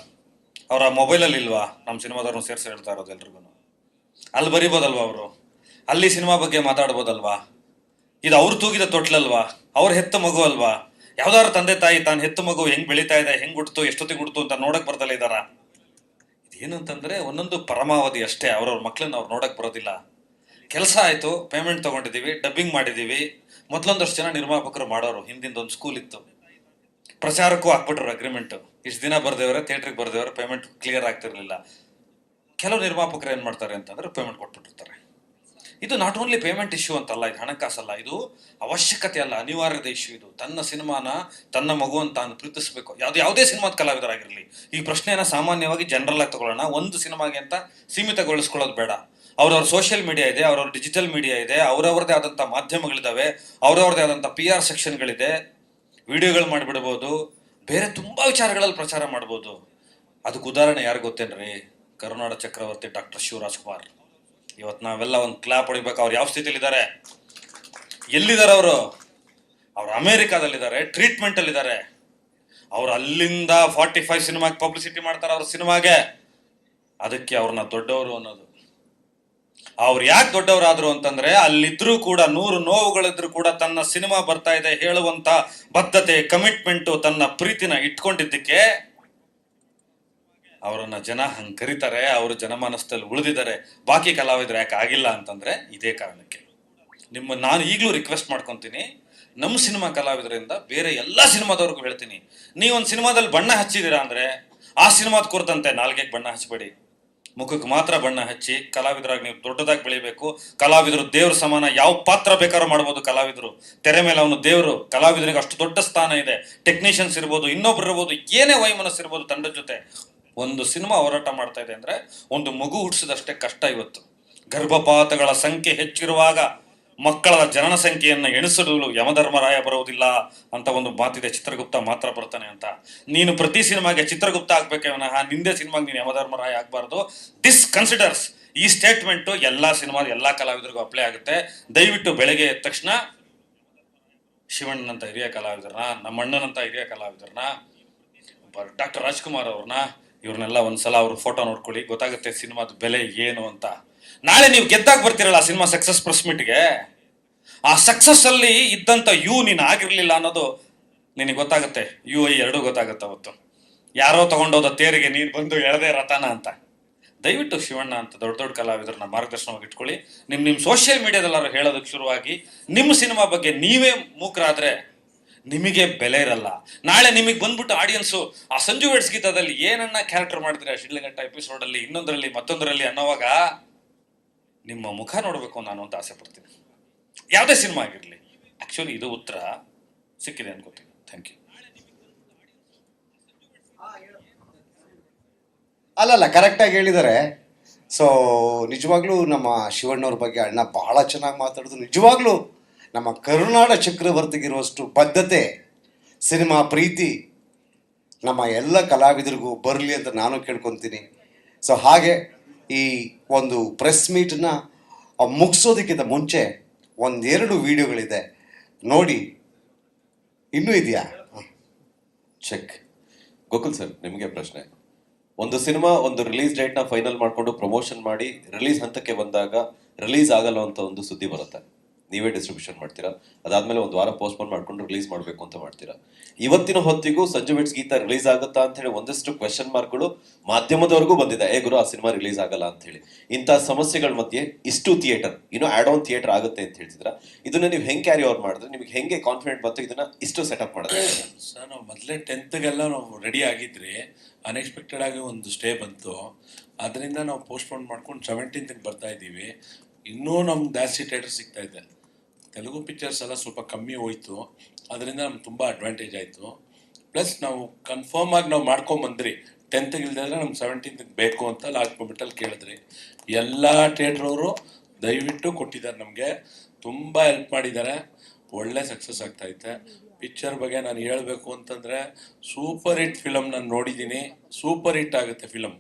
ಅವರ ಮೊಬೈಲಲ್ಲಿ ಇಲ್ವಾ ನಮ್ಮ ಸಿನಿಮಾದವ್ರನ್ನ ಸೇರಿಸಿ ಹೇಳ್ತಾ ಇರೋದು ಎಲ್ರಿಗೂ ಅಲ್ಲಿ ಬರಿಬೋದಲ್ವಾ ಅವರು? ಅಲ್ಲಿ ಸಿನಿಮಾ ಬಗ್ಗೆ ಮಾತಾಡ್ಬೋದಲ್ವಾ? ಇದು ಅವ್ರು ತೂಗಿದ ತೊಟ್ಲಲ್ವಾ? ಅವ್ರ ಹೆತ್ತ ಮಗು ಅಲ್ವಾ? ಯಾವ್ದಾದ್ರು ತಂದೆ ತಾಯಿ ತಾನು ಹೆತ್ತು ಮಗು ಹೆಂಗ್ ಬೆಳೀತಾ ಇದೆ, ಹೆಂಗ್ ಹುಡ್ತು ಎಷ್ಟೊತ್ತಿಗೆ ಹುಡ್ತು ಅಂತ ನೋಡಕ್ ಬರ್ದಲ್ಲ ಇದಾರ ಇದೇನಂತಂದ್ರೆ ಒಂದೊಂದು ಪರಮಾವಧಿ ಅಷ್ಟೇ, ಅವ್ರವ್ರ ಮಕ್ಳನ್ನ ಅವ್ರು ನೋಡಕ್ ಬರೋದಿಲ್ಲ. ಕೆಲಸ ಆಯ್ತು ಪೇಮೆಂಟ್ ತಗೊಂಡಿದೀವಿ ಡಬ್ಬಿಂಗ್ ಮಾಡಿದೀವಿ ಮೊದ್ಲೊಂದಷ್ಟು ಜನ ನಿರ್ಮಾಪಕರು ಮಾಡೋರು, ಹಿಂದಿಂದ ಒಂದು ಸ್ಕೂಲ್ ಇತ್ತು. ಪ್ರಚಾರಕ್ಕೂ ಹಾಕ್ಬಿಟ್ರು ಅಗ್ರಿಮೆಂಟ್ ಇಷ್ಟು ದಿನ ಬರ್ದೇವ್ರೆ ಥಿಯೇಟ್ರಿಗೆ ಬರ್ದೇವ್ರೆ ಪೇಮೆಂಟ್ ಕ್ಲಿಯರ್ ಆಗ್ತಿರ್ಲಿಲ್ಲ. ಕೆಲವು ನಿರ್ಮಾಪಕರು ಏನ್ ಮಾಡ್ತಾರೆ ಅಂತಂದ್ರೆ ಪೇಮೆಂಟ್ ಕೊಟ್ಬಿಟ್ಟಿರ್ತಾರೆ. ಇದು ನಾಟ್ ಓನ್ಲಿ ಪೇಮೆಂಟ್ ಇಶ್ಯೂ ಅಂತಲ್ಲ, ಇದು ಹಣಕಾಸಲ್ಲ ಇದು ಅವಶ್ಯಕತೆ ಅಲ್ಲ ಅನಿವಾರ್ಯದ ಇಶ್ಯೂ ಇದು. ತನ್ನ ಸಿನಿಮಾನ ತನ್ನ ಮಗುವನ್ನು ತಾನು ಪ್ರೀತಿಸಬೇಕು. ಯಾವ್ದು ಯಾವುದೇ ಸಿನಿಮಾದ ಕಲಾವಿದರಾಗಿರಲಿ. ಈ ಪ್ರಶ್ನೆಯನ್ನ ಸಾಮಾನ್ಯವಾಗಿ ಜನರಲ್ ಆಗಿ ತಗೊಳ್ಳೋಣ. ಒಂದು ಸಿನಿಮಾಗೆ ಅಂತ ಸೀಮಿತಗೊಳಿಸ್ಕೊಳ್ಳೋದು ಬೇಡ. ಅವ್ರವ್ರ ಸೋಷಿಯಲ್ ಮೀಡಿಯಾ ಇದೆ, ಅವ್ರವ್ರ ಡಿಜಿಟಲ್ ಮೀಡಿಯಾ ಇದೆ ಅವ್ರವ್ರದೇ ಆದಂಥ ಮಾಧ್ಯಮಗಳಿದ್ದಾವೆ ಅವ್ರವ್ರದೇ ಆದಂಥ ಪಿ ಆರ್ ಸೆಕ್ಷನ್ಗಳಿದೆ ವಿಡಿಯೋಗಳು ಮಾಡಿಬಿಡ್ಬೋದು. ಬೇರೆ ತುಂಬಾ ವಿಚಾರಗಳಲ್ಲಿ ಪ್ರಚಾರ ಮಾಡ್ಬೋದು. ಅದಕ್ಕೆ ಉದಾಹರಣೆ ಯಾರು ಗೊತ್ತೇನ್ರಿ? ಕರುನಾಡ ಚಕ್ರವರ್ತಿ ಡಾಕ್ಟರ್ ಶಿವರಾಜ್ ಕುಮಾರ್. ಇವತ್ತು ನಾವೆಲ್ಲ ಒಂದು ಕ್ಲಾಪ್ ಹೊಡಿಬೇಕು. ಅವ್ರು ಯಾವ ಸ್ಥಿತಿಲಿದ್ದಾರೆ? ಎಲ್ಲಿದ್ದಾರೆ ಅವರು? ಅವ್ರು ಅಮೇರಿಕಾದಲ್ಲಿದ್ದಾರೆ ಟ್ರೀಟ್ಮೆಂಟ್ ಅಲ್ಲಿದ್ದಾರೆ ಅವ್ರು ಅಲ್ಲಿಂದ ಫಾರ್ಟಿ ಫೈವ್ ಸಿನಿಮಾಗೆ ಪಬ್ಲಿಸಿಟಿ ಮಾಡ್ತಾರೆ ಅವ್ರ ಸಿನಿಮಾಗೆ ಅದಕ್ಕೆ ಅವ್ರನ್ನ ದೊಡ್ಡವರು ಅನ್ನೋದು. ಅವ್ರು ಯಾಕೆ ದೊಡ್ಡವರಾದ್ರು ಅಂತಂದ್ರೆ, ಅಲ್ಲಿದ್ರು ಕೂಡ, ನೂರು ನೋವುಗಳಿದ್ರು ಕೂಡ ತನ್ನ ಸಿನಿಮಾ ಬರ್ತಾ ಇದೆ ಹೇಳುವಂತ ಬದ್ಧತೆ ಕಮಿಟ್ಮೆಂಟು ತನ್ನ ಪ್ರೀತಿನ ಇಟ್ಕೊಂಡಿದ್ದಕ್ಕೆ ಅವರನ್ನ ಜನ ಹಂಗ್ ಕರೀತಾರೆ, ಅವರು ಜನಮಾನಸದಲ್ಲಿ ಉಳಿದಿದ್ದಾರೆ, ಬಾಕಿ ಕಲಾವಿದ್ರು ಯಾಕೆ ಆಗಿಲ್ಲ ಅಂತಂದ್ರೆ ಇದೇ ಕಾರಣಕ್ಕೆ. ನಿಮ್ಮ ನಾನು ಈಗಲೂ ರಿಕ್ವೆಸ್ಟ್ ಮಾಡ್ಕೊತೀನಿ ನಮ್ಮ ಸಿನಿಮಾ ಕಲಾವಿದರಿಂದ ಬೇರೆ ಎಲ್ಲ ಸಿನಿಮಾದವ್ರಿಗೂ ಹೇಳ್ತೀನಿ, ನೀವೊಂದು ಸಿನಿಮಾದಲ್ಲಿ ಬಣ್ಣ ಹಚ್ಚಿದ್ದೀರಾ ಅಂದ್ರೆ ಆ ಸಿನಿಮಾದ ಕುರಿತಂತೆ ನಾಲ್ಗೆಗೆ ಬಣ್ಣ ಹಚ್ಚಬೇಡಿ ಮುಖಕ್ಕೆ ಮಾತ್ರ ಬಣ್ಣ ಹಚ್ಚಿ, ಕಲಾವಿದರಾಗಿ ನೀವು ದೊಡ್ಡದಾಗಿ ಬೆಳಿಬೇಕು, ಕಲಾವಿದರು ದೇವ್ರ ಸಮಾನ, ಯಾವ ಪಾತ್ರ ಬೇಕಾದ್ರೂ ಮಾಡ್ಬೋದು ಕಲಾವಿದರು. ತೆರೆ ಮೇಲೆ ಅವನು ದೇವರು, ಕಲಾವಿದರಿಗೆ ಅಷ್ಟು ದೊಡ್ಡ ಸ್ಥಾನ ಇದೆ ಟೆಕ್ನಿಷಿಯನ್ಸ್ ಇರ್ಬೋದು, ಇನ್ನೊಬ್ರು ಇರ್ಬೋದು, ಏನೇ ವೈಮನಸ್ ಇರ್ಬೋದು ತಂಡದ ಜೊತೆ ಒಂದು ಸಿನಿಮಾ ಹೋರಾಟ ಮಾಡ್ತಾ ಇದೆ ಅಂದ್ರೆ ಒಂದು ಮಗು ಹುಟ್ಟಿಸಿದಷ್ಟೇ ಕಷ್ಟ ಇವತ್ತು. ಗರ್ಭಪಾತಗಳ ಸಂಖ್ಯೆ ಹೆಚ್ಚಿರುವಾಗ ಮಕ್ಕಳ ಜನನ ಸಂಖ್ಯೆಯನ್ನು ಎಣಿಸಲು ಯಮಧರ್ಮರಾಯ ಬರುವುದಿಲ್ಲ ಅಂತ ಒಂದು ಮಾತಿದೆ. ಚಿತ್ರಗುಪ್ತ ಮಾತ್ರ ಬರ್ತಾನೆ ಅಂತ. ನೀನು ಪ್ರತಿ ಸಿನಿಮಾಗೆ ಚಿತ್ರಗುಪ್ತ ಆಗ್ಬೇಕೆ ವಿನಃ ನಿಂದೆ ಸಿನಿಮಾಗೆ ನೀನು ಯಮಧರ್ಮರಾಯ ಆಗಬಾರ್ದು. ದಿಸ್ ಕನ್ಸಿಡರ್ಸ್ ಈ ಸ್ಟೇಟ್ಮೆಂಟ್ ಎಲ್ಲಾ ಸಿನಿಮಾದ ಎಲ್ಲಾ ಕಲಾವಿದರಿಗೂ ಅಪ್ಲೈ ಆಗುತ್ತೆ. ದಯವಿಟ್ಟು ಬೆಳಗ್ಗೆ ಎದ್ದ ತಕ್ಷಣ ಶಿವಣ್ಣನಂತ ಹಿರಿಯ ಕಲಾವಿದರನ್ನ ನಮ್ಮಣ್ಣನಂತ ಹಿರಿಯ ಕಲಾವಿದರನ್ನ ಡಾಕ್ಟರ್ ರಾಜ್ಕುಮಾರ್ ಅವ್ರನ್ನ ಇವ್ರನ್ನೆಲ್ಲ ಒಂದ್ಸಲ ಅವ್ರ ಫೋಟೋ ನೋಡ್ಕೊಳ್ಳಿ. ಗೊತ್ತಾಗುತ್ತೆ ಸಿನಿಮಾದ ಬೆಲೆ ಏನು ಅಂತ. ನಾಳೆ ನೀವು ಗೆದ್ದಾಗ ಬರ್ತೀರಲ್ಲ ಸಿನಿಮಾ ಸಕ್ಸಸ್ ಪ್ರೆಸ್ ಮೀಟ್ಗೆ ಆ ಸಕ್ಸಸ್ ಅಲ್ಲಿ ಇದ್ದಂತ ಯು ನೀನು ಆಗಿರ್ಲಿಲ್ಲ ಅನ್ನೋದು ನಿನಗೆ ಗೊತ್ತಾಗುತ್ತೆ. ಯು ಐ ಎರಡೂ ಗೊತ್ತಾಗುತ್ತೆ ಅವತ್ತು. ಯಾರೋ ತಗೊಂಡೋದ ತೇರಿಗೆ ನೀನು ಬಂದು ಎಳದೆ ರಥನ ಅಂತ. ದಯವಿಟ್ಟು ಶಿವಣ್ಣ ಅಂತ ದೊಡ್ಡ ದೊಡ್ಡ ಕಲಾವಿದರನ್ನ ಮಾರ್ಗದರ್ಶನವಾಗಿ ಇಟ್ಕೊಳ್ಳಿ. ನಿಮ್ ನಿಮ್ ಸೋಷಿಯಲ್ ಮೀಡಿಯಾದಲ್ಲಾರು ಹೇಳೋದಕ್ಕೆ ಶುರುವಾಗಿ, ನಿಮ್ಮ ಸಿನಿಮಾ ಬಗ್ಗೆ ನೀವೇ ಮೂಕರಾದ್ರೆ ನಿಮಗೆ ಬೆಲೆ ಇರಲ್ಲ. ನಾಳೆ ನಿಮಗೆ ಬಂದ್ಬಿಟ್ಟು ಆಡಿಯನ್ಸು ಆ ಸಂಜು ವೆಡ್ಸ್ ಗೀತದಲ್ಲಿ ಏನನ್ನ ಕ್ಯಾರೆಕ್ಟರ್ ಮಾಡಿದ್ರೆ ಆ ಶಿಡ್ಲಘಟ್ಟ ಎಪಿಸೋಡಲ್ಲಿ ಇನ್ನೊಂದರಲ್ಲಿ, ಮತ್ತೊಂದರಲ್ಲಿ ಅನ್ನೋವಾಗ ನಿಮ್ಮ ಮುಖ ನೋಡಬೇಕು ನಾನು ಅಂತ ಆಸೆ ಪಡ್ತೀನಿ. ಯಾವುದೇ ಸಿನಿಮಾ ಆಗಿರಲಿ. ಆ್ಯಕ್ಚುಲಿ ಇದು ಉತ್ತರ ಸಿಕ್ಕಿದೆ ಅನ್ಕೋತೀನಿ ಥ್ಯಾಂಕ್ ಯು ಅಲ್ಲಲ್ಲ ಕರೆಕ್ಟಾಗಿ ಹೇಳಿದ್ದಾರೆ ಸೊ ನಿಜವಾಗ್ಲೂ ನಮ್ಮ ಶಿವಣ್ಣವ್ರ ಬಗ್ಗೆ ಅಣ್ಣ ಬಹಳ ಚೆನ್ನಾಗಿ ಮಾತಾಡೋದು. ನಿಜವಾಗ್ಲೂ ನಮ್ಮ ಕರುನಾಡ ಚಕ್ರವರ್ತಿಗಿರುವಷ್ಟು ಬದ್ಧತೆ, ಸಿನಿಮಾ ಪ್ರೀತಿ ನಮ್ಮ ಎಲ್ಲ ಕಲಾವಿದರಿಗೂ ಬರಲಿ ಅಂತ ನಾನು ಕೇಳ್ಕೊತೀನಿ. ಸೊ ಹಾಗೆ ಈ ಒಂದು ಪ್ರೆಸ್ ಮೀಟನ್ನ ಮುಗಿಸೋದಕ್ಕಿಂತ ಮುಂಚೆ ಒಂದೆರಡು ವಿಡಿಯೋಗಳಿದೆ. ನೋಡಿ, ಇನ್ನೂ ಇದೆಯಾ? ಚೆಕ್ ಗೋಕುಲ್ ಸರ್, ನಿಮಗೆ ಪ್ರಶ್ನೆ. ಒಂದು ಸಿನಿಮಾ ಒಂದು ರಿಲೀಸ್ ಡೇಟ್ನ ಫೈನಲ್ ಮಾಡಿಕೊಂಡು ಪ್ರಮೋಷನ್ ಮಾಡಿ ರಿಲೀಸ್ ಹಂತಕ್ಕೆ ಬಂದಾಗ ರಿಲೀಸ್ ಆಗಲ್ಲ ಅಂತ ಒಂದು ಸುದ್ದಿ ಬರುತ್ತೆ. ನೀವೇ ಡಿಸ್ಟ್ರಿಬ್ಯೂಷನ್ ಮಾಡ್ತೀರಾ? ಅದಾದ್ಮೇಲೆ ಒಂದು ವಾರ ಪೋಸ್ಟ್ಪೋನ್ ಮಾಡ್ಕೊಂಡು ರಿಲೀಸ್ ಮಾಡಬೇಕು ಅಂತ ಮಾಡ್ತೀರಾ? ಇವತ್ತಿನ ಹೊತ್ತಿಗೂ ಸಂಜು ಬಿಟ್ಸ್ ಗೀತ ರಿಲೀಸ್ ಆಗುತ್ತಾ ಅಂತ ಹೇಳಿ ಒಂದಷ್ಟು ಕ್ವೆಶನ್ ಮಾರ್ಕ್ಗಳು ಮಾಧ್ಯಮದವರೆಗೂ ಬಂದಿದೆ. ಏ ಗುರು, ಆ ಸಿನಿಮಾ ರಿಲೀಸ್ ಆಗಲ್ಲ ಅಂತ ಹೇಳಿ. ಇಂತಹ ಸಮಸ್ಯೆಗಳ ಮಧ್ಯೆ ಇಷ್ಟು ಥಿಯೇಟರ್ ಇನ್ನು ಆಡ್ ಆನ್ ಥಿಯೇಟರ್ ಆಗುತ್ತೆ ಅಂತ ಹೇಳ್ತಿದ್ರ ಇದನ್ನ ನೀವು ಹೆಂಗೆ ಕ್ಯಾರಿ ಓವರ್ ಮಾಡಿದ್ರೆ ನಿಮ್ಗೆ ಹೆಂಗೆ ಕಾನ್ಫಿಡೆಂಟ್ ಬಂತು ಇದನ್ನ ಇಷ್ಟು ಸೆಟಪ್ ಮಾಡಿದ್ರೆ ಸರ್, ನಾವು ಮೊದಲೇ ಟೆಂತ್ಗೆಲ್ಲ ನಾವು ರೆಡಿ ಆಗಿದ್ರಿ. ಅನ್ಎಕ್ಸ್ಪೆಕ್ಟೆಡ್ ಆಗಿ ಒಂದು ಸ್ಟೇ ಬಂತು. ಅದರಿಂದ ನಾವು ಪೋಸ್ಟ್ಪೋನ್ ಮಾಡ್ಕೊಂಡು ಸೆವೆಂಟೀನ್ತ್ಗೆ ಬರ್ತಾ ಇದ್ದೀವಿ. ಇನ್ನೂ ನಮ್ಗೆ ಜಾಸ್ತಿ ಥಿಯೇಟರ್ ಸಿಗ್ತಾ ಇದೆ. ತೆಲುಗು ಪಿಕ್ಚರ್ಸ್ ಎಲ್ಲ ಸ್ವಲ್ಪ ಕಮ್ಮಿ ಹೋಯ್ತು. ಅದರಿಂದ ನಮ್ಗೆ ತುಂಬ ಅಡ್ವಾಂಟೇಜ್ ಆಯಿತು. ಪ್ಲಸ್ ನಾವು ಕನ್ಫರ್ಮ್ ಆಗಿ ನಾವು ಮಾಡ್ಕೊಂಬಂದ್ರಿ ಟೆಂತ್ಗೆ ಇಲ್ದಿದ್ರೆ ನಮ್ಗೆ ಸೆವೆಂಟೀನ್ತ್ಗೆ ಬೇಕು ಅಂತ ಲಾಸ್ಟ್ ಮೊಮೆಂಟಲ್ಲಿ ಕೇಳಿದ್ರಿ. ಎಲ್ಲ ಥಿಯೇಟ್ರವರು ದಯವಿಟ್ಟು ಕೊಟ್ಟಿದ್ದಾರೆ ನಮಗೆ. ತುಂಬ ಹೆಲ್ಪ್ ಮಾಡಿದ್ದಾರೆ. ಒಳ್ಳೆ ಸಕ್ಸಸ್ ಆಗ್ತಾಯಿತ್ತೆ ಪಿಕ್ಚರ್ ಬಗ್ಗೆ ನಾನು ಹೇಳಬೇಕು ಅಂತಂದರೆ ಸೂಪರ್ ಹಿಟ್ ಫಿಲಮ್ ನಾನು ನೋಡಿದ್ದೀನಿ. ಸೂಪರ್ ಹಿಟ್ ಆಗುತ್ತೆ ಫಿಲಮ್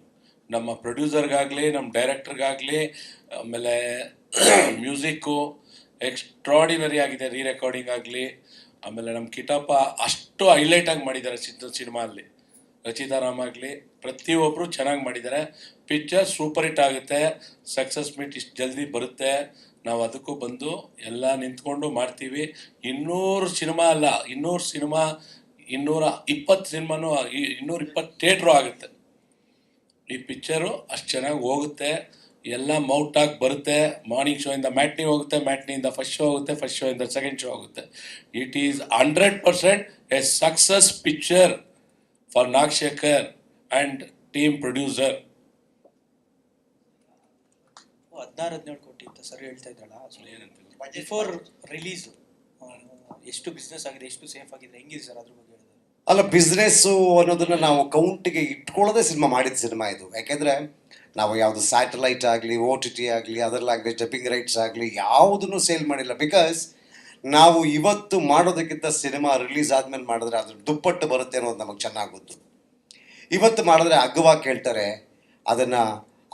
ನಮ್ಮ ಪ್ರೊಡ್ಯೂಸರ್ಗಾಗಲಿ ನಮ್ಮ ಡೈರೆಕ್ಟರ್ಗಾಗಲಿ ಆಮೇಲೆ ಮ್ಯೂಸಿಕ್ಕು ಎಕ್ಸ್ಟ್ರಾಡಿನರಿ ಆಗಿದೆ ರೀ ರೆಕಾರ್ಡಿಂಗ್ ಆಗಲಿ, ಆಮೇಲೆ ನಮ್ಮ ಕಿಟಪ್ಪ ಅಷ್ಟು ಹೈಲೈಟ್ ಆಗಿ ಮಾಡಿದ್ದಾರೆ ಚಿತ್ರ ಸಿನಿಮಾ ಅಲ್ಲಿ. ರಚಿತಾರಾಮ್ ಆಗಲಿ ಪ್ರತಿಯೊಬ್ಬರು ಚೆನ್ನಾಗಿ ಮಾಡಿದ್ದಾರೆ. ಪಿಕ್ಚರ್ ಸೂಪರ್ ಹಿಟ್ ಆಗುತ್ತೆ. ಸಕ್ಸಸ್ ಮೀಟ್ ಇಷ್ಟು ಜಲ್ದಿ ಬರುತ್ತೆ. ನಾವು ಅದಕ್ಕೂ ಬಂದು ಎಲ್ಲ ನಿಂತ್ಕೊಂಡು ಮಾಡ್ತೀವಿ. ಇನ್ನೂರು ಸಿನಿಮಾ ಅಲ್ಲ, ಇನ್ನೂರು ಸಿನಿಮಾ ಇನ್ನೂರ ಇಪ್ಪತ್ತು ಸಿನಿಮಾನು ಇನ್ನೂರ ಇಪ್ಪತ್ತು ಥಿಯೇಟ್ರು ಆಗುತ್ತೆ. ಈ ಪಿಕ್ಚರು ಅಷ್ಟು ಚೆನ್ನಾಗಿ ಹೋಗುತ್ತೆ. ಎಲ್ಲ ಮೌಟ್ ಆಗಿ ಬರುತ್ತೆ ಮಾರ್ನಿಂಗ್ ಶೋ ಇಂದ ಮ್ಯಾಟ್ನಿ ಹೋಗುತ್ತೆ ಮ್ಯಾಟ್ನಿಯಿಂದ ಫಸ್ಟ್ ಶೋ ಹೋಗುತ್ತೆ ಫಸ್ಟ್ ಶೋ ಇಂದ ಸೆಕೆಂಡ್ ಶೋ ಹೋಗುತ್ತೆ. It is hundred percent a success picture for Nagashekar and team producer ಹದಿನಾರು ಹದಿನೇಳು ಕೋಟಿ ಅಂತ ಸರ್ ಹೇಳ್ತಾ ಇದ್ದಾಳ ಬಿಫೋರ್ ರಿಲೀಸ್ ಎಷ್ಟು ಬಿಸ್ನೆಸ್ ಆಗಿದೆ ಎಷ್ಟು ಸೇಫ್ ಆಗಿದೆ ಹೆಂಗಿದೆ ಸರ್ ಅದ್ರ ಬಗ್ಗೆ ಹೇಳಿದ್ರೆ ಅಲ್ಲ ಬಿಸ್ನೆಸ್ಸು ಅನ್ನೋದನ್ನ ನಾವು ಕೌಂಟಿಗೆ ಇಟ್ಕೊಳ್ಳೋದೇ ಸಿನಿಮಾ ಮಾಡಿದ ಸಿನಿಮಾ ಇದು. ಯಾಕೆಂದ್ರೆ ನಾವು ಯಾವುದು ಸ್ಯಾಟಲೈಟ್ ಆಗಲಿ ಓ ಟಿ ಟಿ ಆಗಲಿ, ಅದರಲ್ಲಾಗಲಿ ಡಬ್ಬಿಂಗ್ ರೈಟ್ಸ್ ಆಗಲಿ ಯಾವುದನ್ನು ಸೇಲ್ ಮಾಡಿಲ್ಲ. ಬಿಕಾಸ್ ನಾವು ಇವತ್ತು ಮಾಡೋದಕ್ಕಿಂತ ಸಿನಿಮಾ ರಿಲೀಸ್ ಆದ್ಮೇಲೆ ಮಾಡಿದ್ರೆ ಅದ್ರ ದುಪ್ಪಟ್ಟು ಬರುತ್ತೆ ಅನ್ನೋದು ನಮಗೆ ಚೆನ್ನಾಗಿ ಗೊತ್ತು. ಇವತ್ತು ಮಾಡಿದ್ರೆ ಅಗ್ಗವಾಗಿ ಕೇಳ್ತಾರೆ, ಅದನ್ನು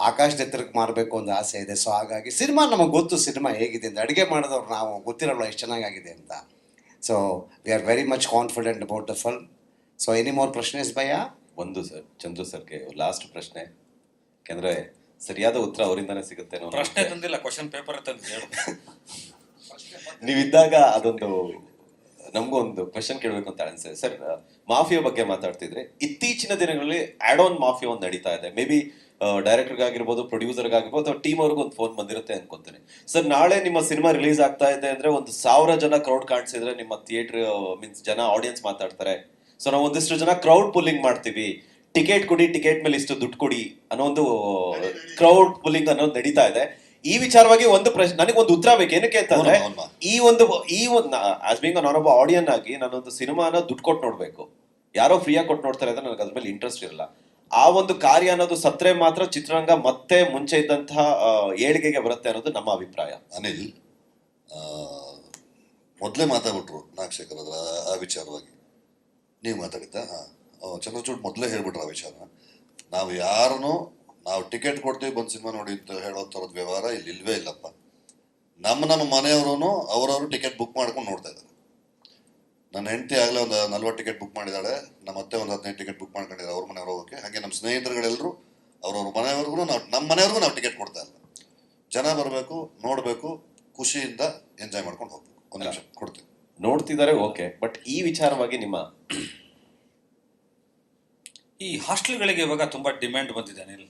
ಆಕಾಶದ ಎತ್ತರಕ್ಕೆ ಮಾರಬೇಕು ಅಂತ ಆಸೆ ಇದೆ. ಸೊ ಹಾಗಾಗಿ ಸಿನಿಮಾ ನಮಗೆ ಗೊತ್ತು ಸಿನಿಮಾ ಹೇಗಿದೆ ಅಂತ. ಅಡುಗೆ ಮಾಡಿದವ್ರು ನಾವು ಗೊತ್ತಿರಲ್ಲ ಎಷ್ಟು ಚೆನ್ನಾಗಿದೆ ಅಂತ. So we are very much confident about the film so any more ಪ್ರಶ್ನೆಸ್ ಭಯ ಒಂದು ಸರ್, ಚಂದ್ರು ಸರ್ಗೆ ಲಾಸ್ಟ್ ಪ್ರಶ್ನೆ. ಯಾಕಂದ್ರೆ ಸರಿಯಾದ ಉತ್ತರ ಅವರಿಂದಾನೇ ಸಿಗುತ್ತೆ ಪ್ರಶ್ನೆ ತಂದಿಲ್ಲ ಕ್ವಶನ್ ಪೇಪರ್ ನೀವಿದ್ದಾಗ ಅದೊಂದು ನಮಗೂ ಒಂದು ಕ್ವೆಶನ್ ಕೇಳಬೇಕು ಅಂತ ಅನಿಸ್ತದೆ ಸರ್ ಮಾಫಿಯಾ ಬಗ್ಗೆ ಮಾತಾಡ್ತಿದ್ರೆ ಇತ್ತೀಚಿನ ದಿನಗಳಲ್ಲಿ ಆಡ್ ಆನ್ ಮಾಫಿಯಾ ಒಂದು ನಡೀತಾ ಇದೆ. ಮೇ ಬಿ ಡೈರೆಕ್ಟರ್ಗಾಗಿರ್ಬೋದು ಪ್ರೊಡ್ಯೂಸರ್ಗಾಗಿರ್ಬೋದು ಅಥವಾ ಟೀಮ್ ಅವ್ರಿಗೂ ಒಂದು ಫೋನ್ ಬಂದಿರುತ್ತೆ ಅನ್ಕೊಂತೀನಿ. ಸರ್ ನಾಳೆ ನಿಮ್ಮ ಸಿನಿಮಾ ರಿಲೀಸ್ ಆಗ್ತಾ ಇದೆ ಅಂದ್ರೆ ಒಂದು ಸಾವಿರ ಜನ ಕ್ರೌಡ್ ಕಾಣಿಸಿದ್ರೆ ನಿಮ್ಮ ಥಿಯೇಟರ್ ಮೀನ್ಸ್ ಜನ ಆಡಿಯನ್ಸ್ ಮಾತಾಡ್ತಾರೆ. ಸೊ ನಾವು ಒಂದಿಷ್ಟು ಜನ ಕ್ರೌಡ್ ಪುಲ್ಲಿಂಗ್ ಮಾಡ್ತೀವಿ. ಟಿಕೆಟ್ ಕೊಡಿ ಟಿಕೆಟ್ ಮೇಲೆ ಇಷ್ಟು ದುಡ್ಡು ಕೊಡಿ ಅನ್ನೋ ಒಂದು ಕ್ರೌಡ್ ಪುಲ್ಲಿಂಗ್ ಅನ್ನೋದು ನಡೀತಾ ಇದೆ. ಈ ವಿಚಾರವಾಗಿ ಒಂದು ಪ್ರಶ್ನೆ ನನಗೆ ಒಂದು ಉತ್ತರ ಬೇಕು. ಏನಕ್ಕೆ ಅಂತಂದ್ರೆ. ಈ ಒಂದು ಈ ಒಂದು ಆಸ್ ಬಿಂಗ್ ನಾನೊಬ್ಬ ಆಡಿಯನ್ ಆಗಿ ನಾನೊಂದು ಸಿನಿಮಾನ ದುಡ್ಡು ಕೊಟ್ಟು ನೋಡ್ಬೇಕು. ಯಾರೋ ಫ್ರೀಯಾಗಿ ಕೊಟ್ಟು ನೋಡ್ತಾರೆ ಅಂದ್ರೆ ನನಗೆ ಅದ್ರ ಮೇಲೆ ಇಂಟ್ರೆಸ್ಟ್ ಇರಲ್ಲ. ಆ ಒಂದು ಕಾರ್ಯ ಅನ್ನೋದು ಸತ್ರೆ ಮಾತ್ರ ಚಿತ್ರರಂಗ ಮತ್ತೆ ಮುಂಚೆ ಇದ್ದಂತಹ ಏಳಿಗೆಗೆ ಬರುತ್ತೆ ಅನ್ನೋದು ನಮ್ಮ ಅಭಿಪ್ರಾಯ. ಅನಿಲ್ ಮೊದಲೇ ಮಾತಾಡ್ಬಿಟ್ರು ನಾಗಶೇಖರ್ ಅದರ ಆ ವಿಚಾರವಾಗಿ. ನೀವು ಮಾತಾಡಿದ್ದ? ಹಾಂ. ಚಂದ್ರಚೂಡ್ ಮೊದಲೇ ಹೇಳ್ಬಿಟ್ರು ಆ ನಾವು ಯಾರನ್ನು, ನಾವು ಟಿಕೆಟ್ ಕೊಡ್ತೀವಿ ಬಂದು ಸಿನಿಮಾ ನೋಡಿ ಅಂತ ಹೇಳೋ ಥರದ ವ್ಯವಹಾರ ಇಲ್ಲಿ ಇಲ್ವೇ ಇಲ್ಲಪ್ಪ. ನಮ್ಮ ನಮ್ಮ ಮನೆಯವರು ಅವರವರು ಟಿಕೆಟ್ ಬುಕ್ ಮಾಡ್ಕೊಂಡು ನೋಡ್ತಾ ಇದ್ದಾರೆ ನನ್ನ ಹೆಂಡತಿ ಆಗಲೇ ಒಂದು ನಲ್ವತ್ತು ಟಿಕೆಟ್ ಬುಕ್ ಮಾಡಿದ್ದಾಳೆ ನಮ್ಮ ಅತ್ತೆ ಒಂದು ಹದಿನೈದು ಟಿಕೆಟ್ ಬುಕ್ ಮಾಡ್ಕೊಂಡಿದ್ದಾರೆ ಅವ್ರ ಮನೆಯವ್ರು ಹೋಗೋಕ್ಕೆ. ಹಾಗೆ ನಮ್ಮ ಸ್ನೇಹಿತರುಗಳೆಲ್ಲರೂ ಅವ್ರವ್ರ ಮನೆಯವ್ರಿಗೂ ನಾವು ನಮ್ಮ ಮನೆಯವ್ರಿಗೂ ನಾವು ಟಿಕೆಟ್ ಕೊಡ್ತಾ ಇಲ್ಲ. ಜನ ಬರಬೇಕು, ನೋಡಬೇಕು, ಖುಷಿಯಿಂದ ಎಂಜಾಯ್ ಮಾಡ್ಕೊಂಡು ಹೋಗ್ಬೇಕು. ಒಂದು ನಿಮಿಷ ಕೊಡ್ತೀವಿ ನೋಡ್ತಿದ್ದಾರೆ ಓಕೆ. ಬಟ್ ಈ ವಿಚಾರವಾಗಿ ನಿಮ್ಮ ಈ ಹಾಸ್ಟೆಲ್ಗಳಿಗೆ ಇವಾಗ ತುಂಬಾ ಡಿಮ್ಯಾಂಡ್ ಬಂದಿದೆ ಅನಿಲ್.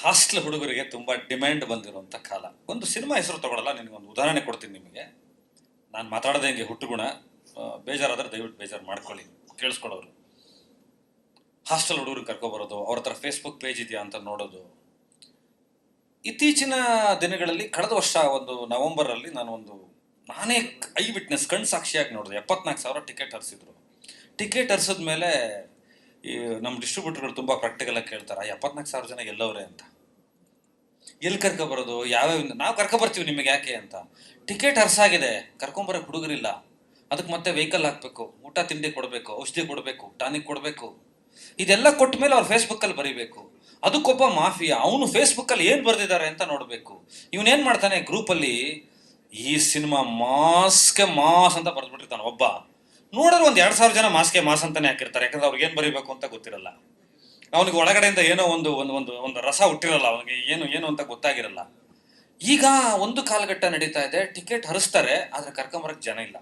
ಹಾಸ್ಟೆಲ್ ಹುಡುಗರಿಗೆ ತುಂಬಾ ಡಿಮ್ಯಾಂಡ್ ಬಂದಿರುವಂತ ಕಾಲ. ಒಂದು ಸಿನಿಮಾ ಹೆಸರು ತಗೊಳ್ಳಲ್ಲ ಒಂದು ಉದಾಹರಣೆ ಕೊಡ್ತೀನಿ ನಿಮಗೆ. ನಾನು ಮಾತಾಡದೆ ಹಿಂಗೆ ಹುಟ್ಟುಗುಣ ಬೇಜಾರಾದ್ರೆ ದಯವಿಟ್ಟು ಬೇಜಾರು ಮಾಡ್ಕೊಳ್ಳಿ, ಕೇಳಿಸ್ಕೊಳ್ಳೋರು. ಹಾಸ್ಟೆಲ್ ಹುಡುಗರು ಕರ್ಕೊಬರೋದು ಅವ್ರ ಹತ್ರ ಫೇಸ್ಬುಕ್ ಪೇಜ್ ಇದೆಯಾ ಅಂತ ನೋಡೋದು. ಇತ್ತೀಚಿನ ದಿನಗಳಲ್ಲಿ ಕಳೆದ ವರ್ಷ ಒಂದು ನವೆಂಬರಲ್ಲಿ ನಾನು ಒಂದು ನಾನೇ ಐ ವಿಟ್ನೆಸ್ ಕಣ್ ಸಾಕ್ಷಿಯಾಗಿ ನೋಡಿದೆ. ಎಪ್ಪತ್ನಾಲ್ಕು ಸಾವಿರ ಟಿಕೆಟ್ ಹರಿಸಿದ್ರು. ಟಿಕೆಟ್ ಹರಿಸಿದ ಮೇಲೆ ಈ ನಮ್ಮ ಡಿಸ್ಟ್ರಿಬ್ಯೂಟರ್ಗಳು ತುಂಬ ಪ್ರಾಕ್ಟಿಕಲ್ ಆಗಿ ಕೇಳ್ತಾರೆ ಎಪ್ಪತ್ನಾಲ್ಕು ಸಾವಿರ ಜನ ಎಲ್ಲವ್ರೆ ಅಂತ. ಎಲ್ಲಿ ಕರ್ಕೊಬರೋದು ಯಾವ್ಯಾವ ನಾವು ಕರ್ಕೊ ಬರ್ತೀವಿ ನಿಮಗೆ ಯಾಕೆ ಅಂತ. ಟಿಕೆಟ್ ಹರ್ಸಾಗಿದೆ ಕರ್ಕೊಂಬರಕ್ಕೆ ಹುಡುಗರಿಲ್ಲ. ಅದಕ್ಕೆ ಮತ್ತೆ ವೆಹಿಕಲ್ ಹಾಕ್ಬೇಕು, ಊಟ, ತಿಂಡಿ ಕೊಡಬೇಕು, ಔಷಧಿ ಕೊಡಬೇಕು ಟಾನಿಕ್ ಕೊಡಬೇಕು. ಇದೆಲ್ಲ ಕೊಟ್ಟ ಮೇಲೆ ಅವ್ರು ಫೇಸ್ಬುಕ್ಕಲ್ಲಿ ಬರೀಬೇಕು. ಅದಕ್ಕೊಬ್ಬ ಮಾಫಿಯಾ, ಅವನು ಫೇಸ್ಬುಕ್ಕಲ್ಲಿ ಏನು ಬರೆದಿದ್ದಾರೆ ಅಂತ ನೋಡಬೇಕು. ಇವನೇನು ಮಾಡ್ತಾನೆ? ಗ್ರೂಪಲ್ಲಿ ಈ ಸಿನಿಮಾ ಮಾಸ್ಗೆ ಮಾಸ್ ಅಂತ ಬರೆದ್ಬಿಟ್ಟಿರ್ತಾನೆ ಒಬ್ಬ. ನೋಡಿದ್ರೆ ಒಂದು ಎರಡು ಸಾವಿರ ಜನ ಮಾಸ್ಕೆ ಮಾಸ್ ಅಂತಾನೆ ಹಾಕಿರ್ತಾರೆ, ಯಾಕಂದ್ರೆ ಅವ್ರಿಗೆ ಏನು ಬರೀಬೇಕು ಅಂತ ಗೊತ್ತಿರಲ್ಲ. ಅವನಿಗೆ ಒಳಗಡೆಯಿಂದ ಏನೋ ಒಂದು ಒಂದು ಒಂದು ಒಂದು ರಸ ಹುಟ್ಟಿರಲ್ಲ, ಅವನಿಗೆ ಏನು ಏನು ಅಂತ ಗೊತ್ತಾಗಿರಲ್ಲ. ಈಗ ಒಂದು ಕಾಲಘಟ್ಟ ನಡೀತಾ ಇದೆ, ಟಿಕೆಟ್ ಹರಿಸ್ತಾರೆ, ಆದರೆ ಕರ್ಕೊಂಬರಕ್ಕೆ ಜನ ಇಲ್ಲ.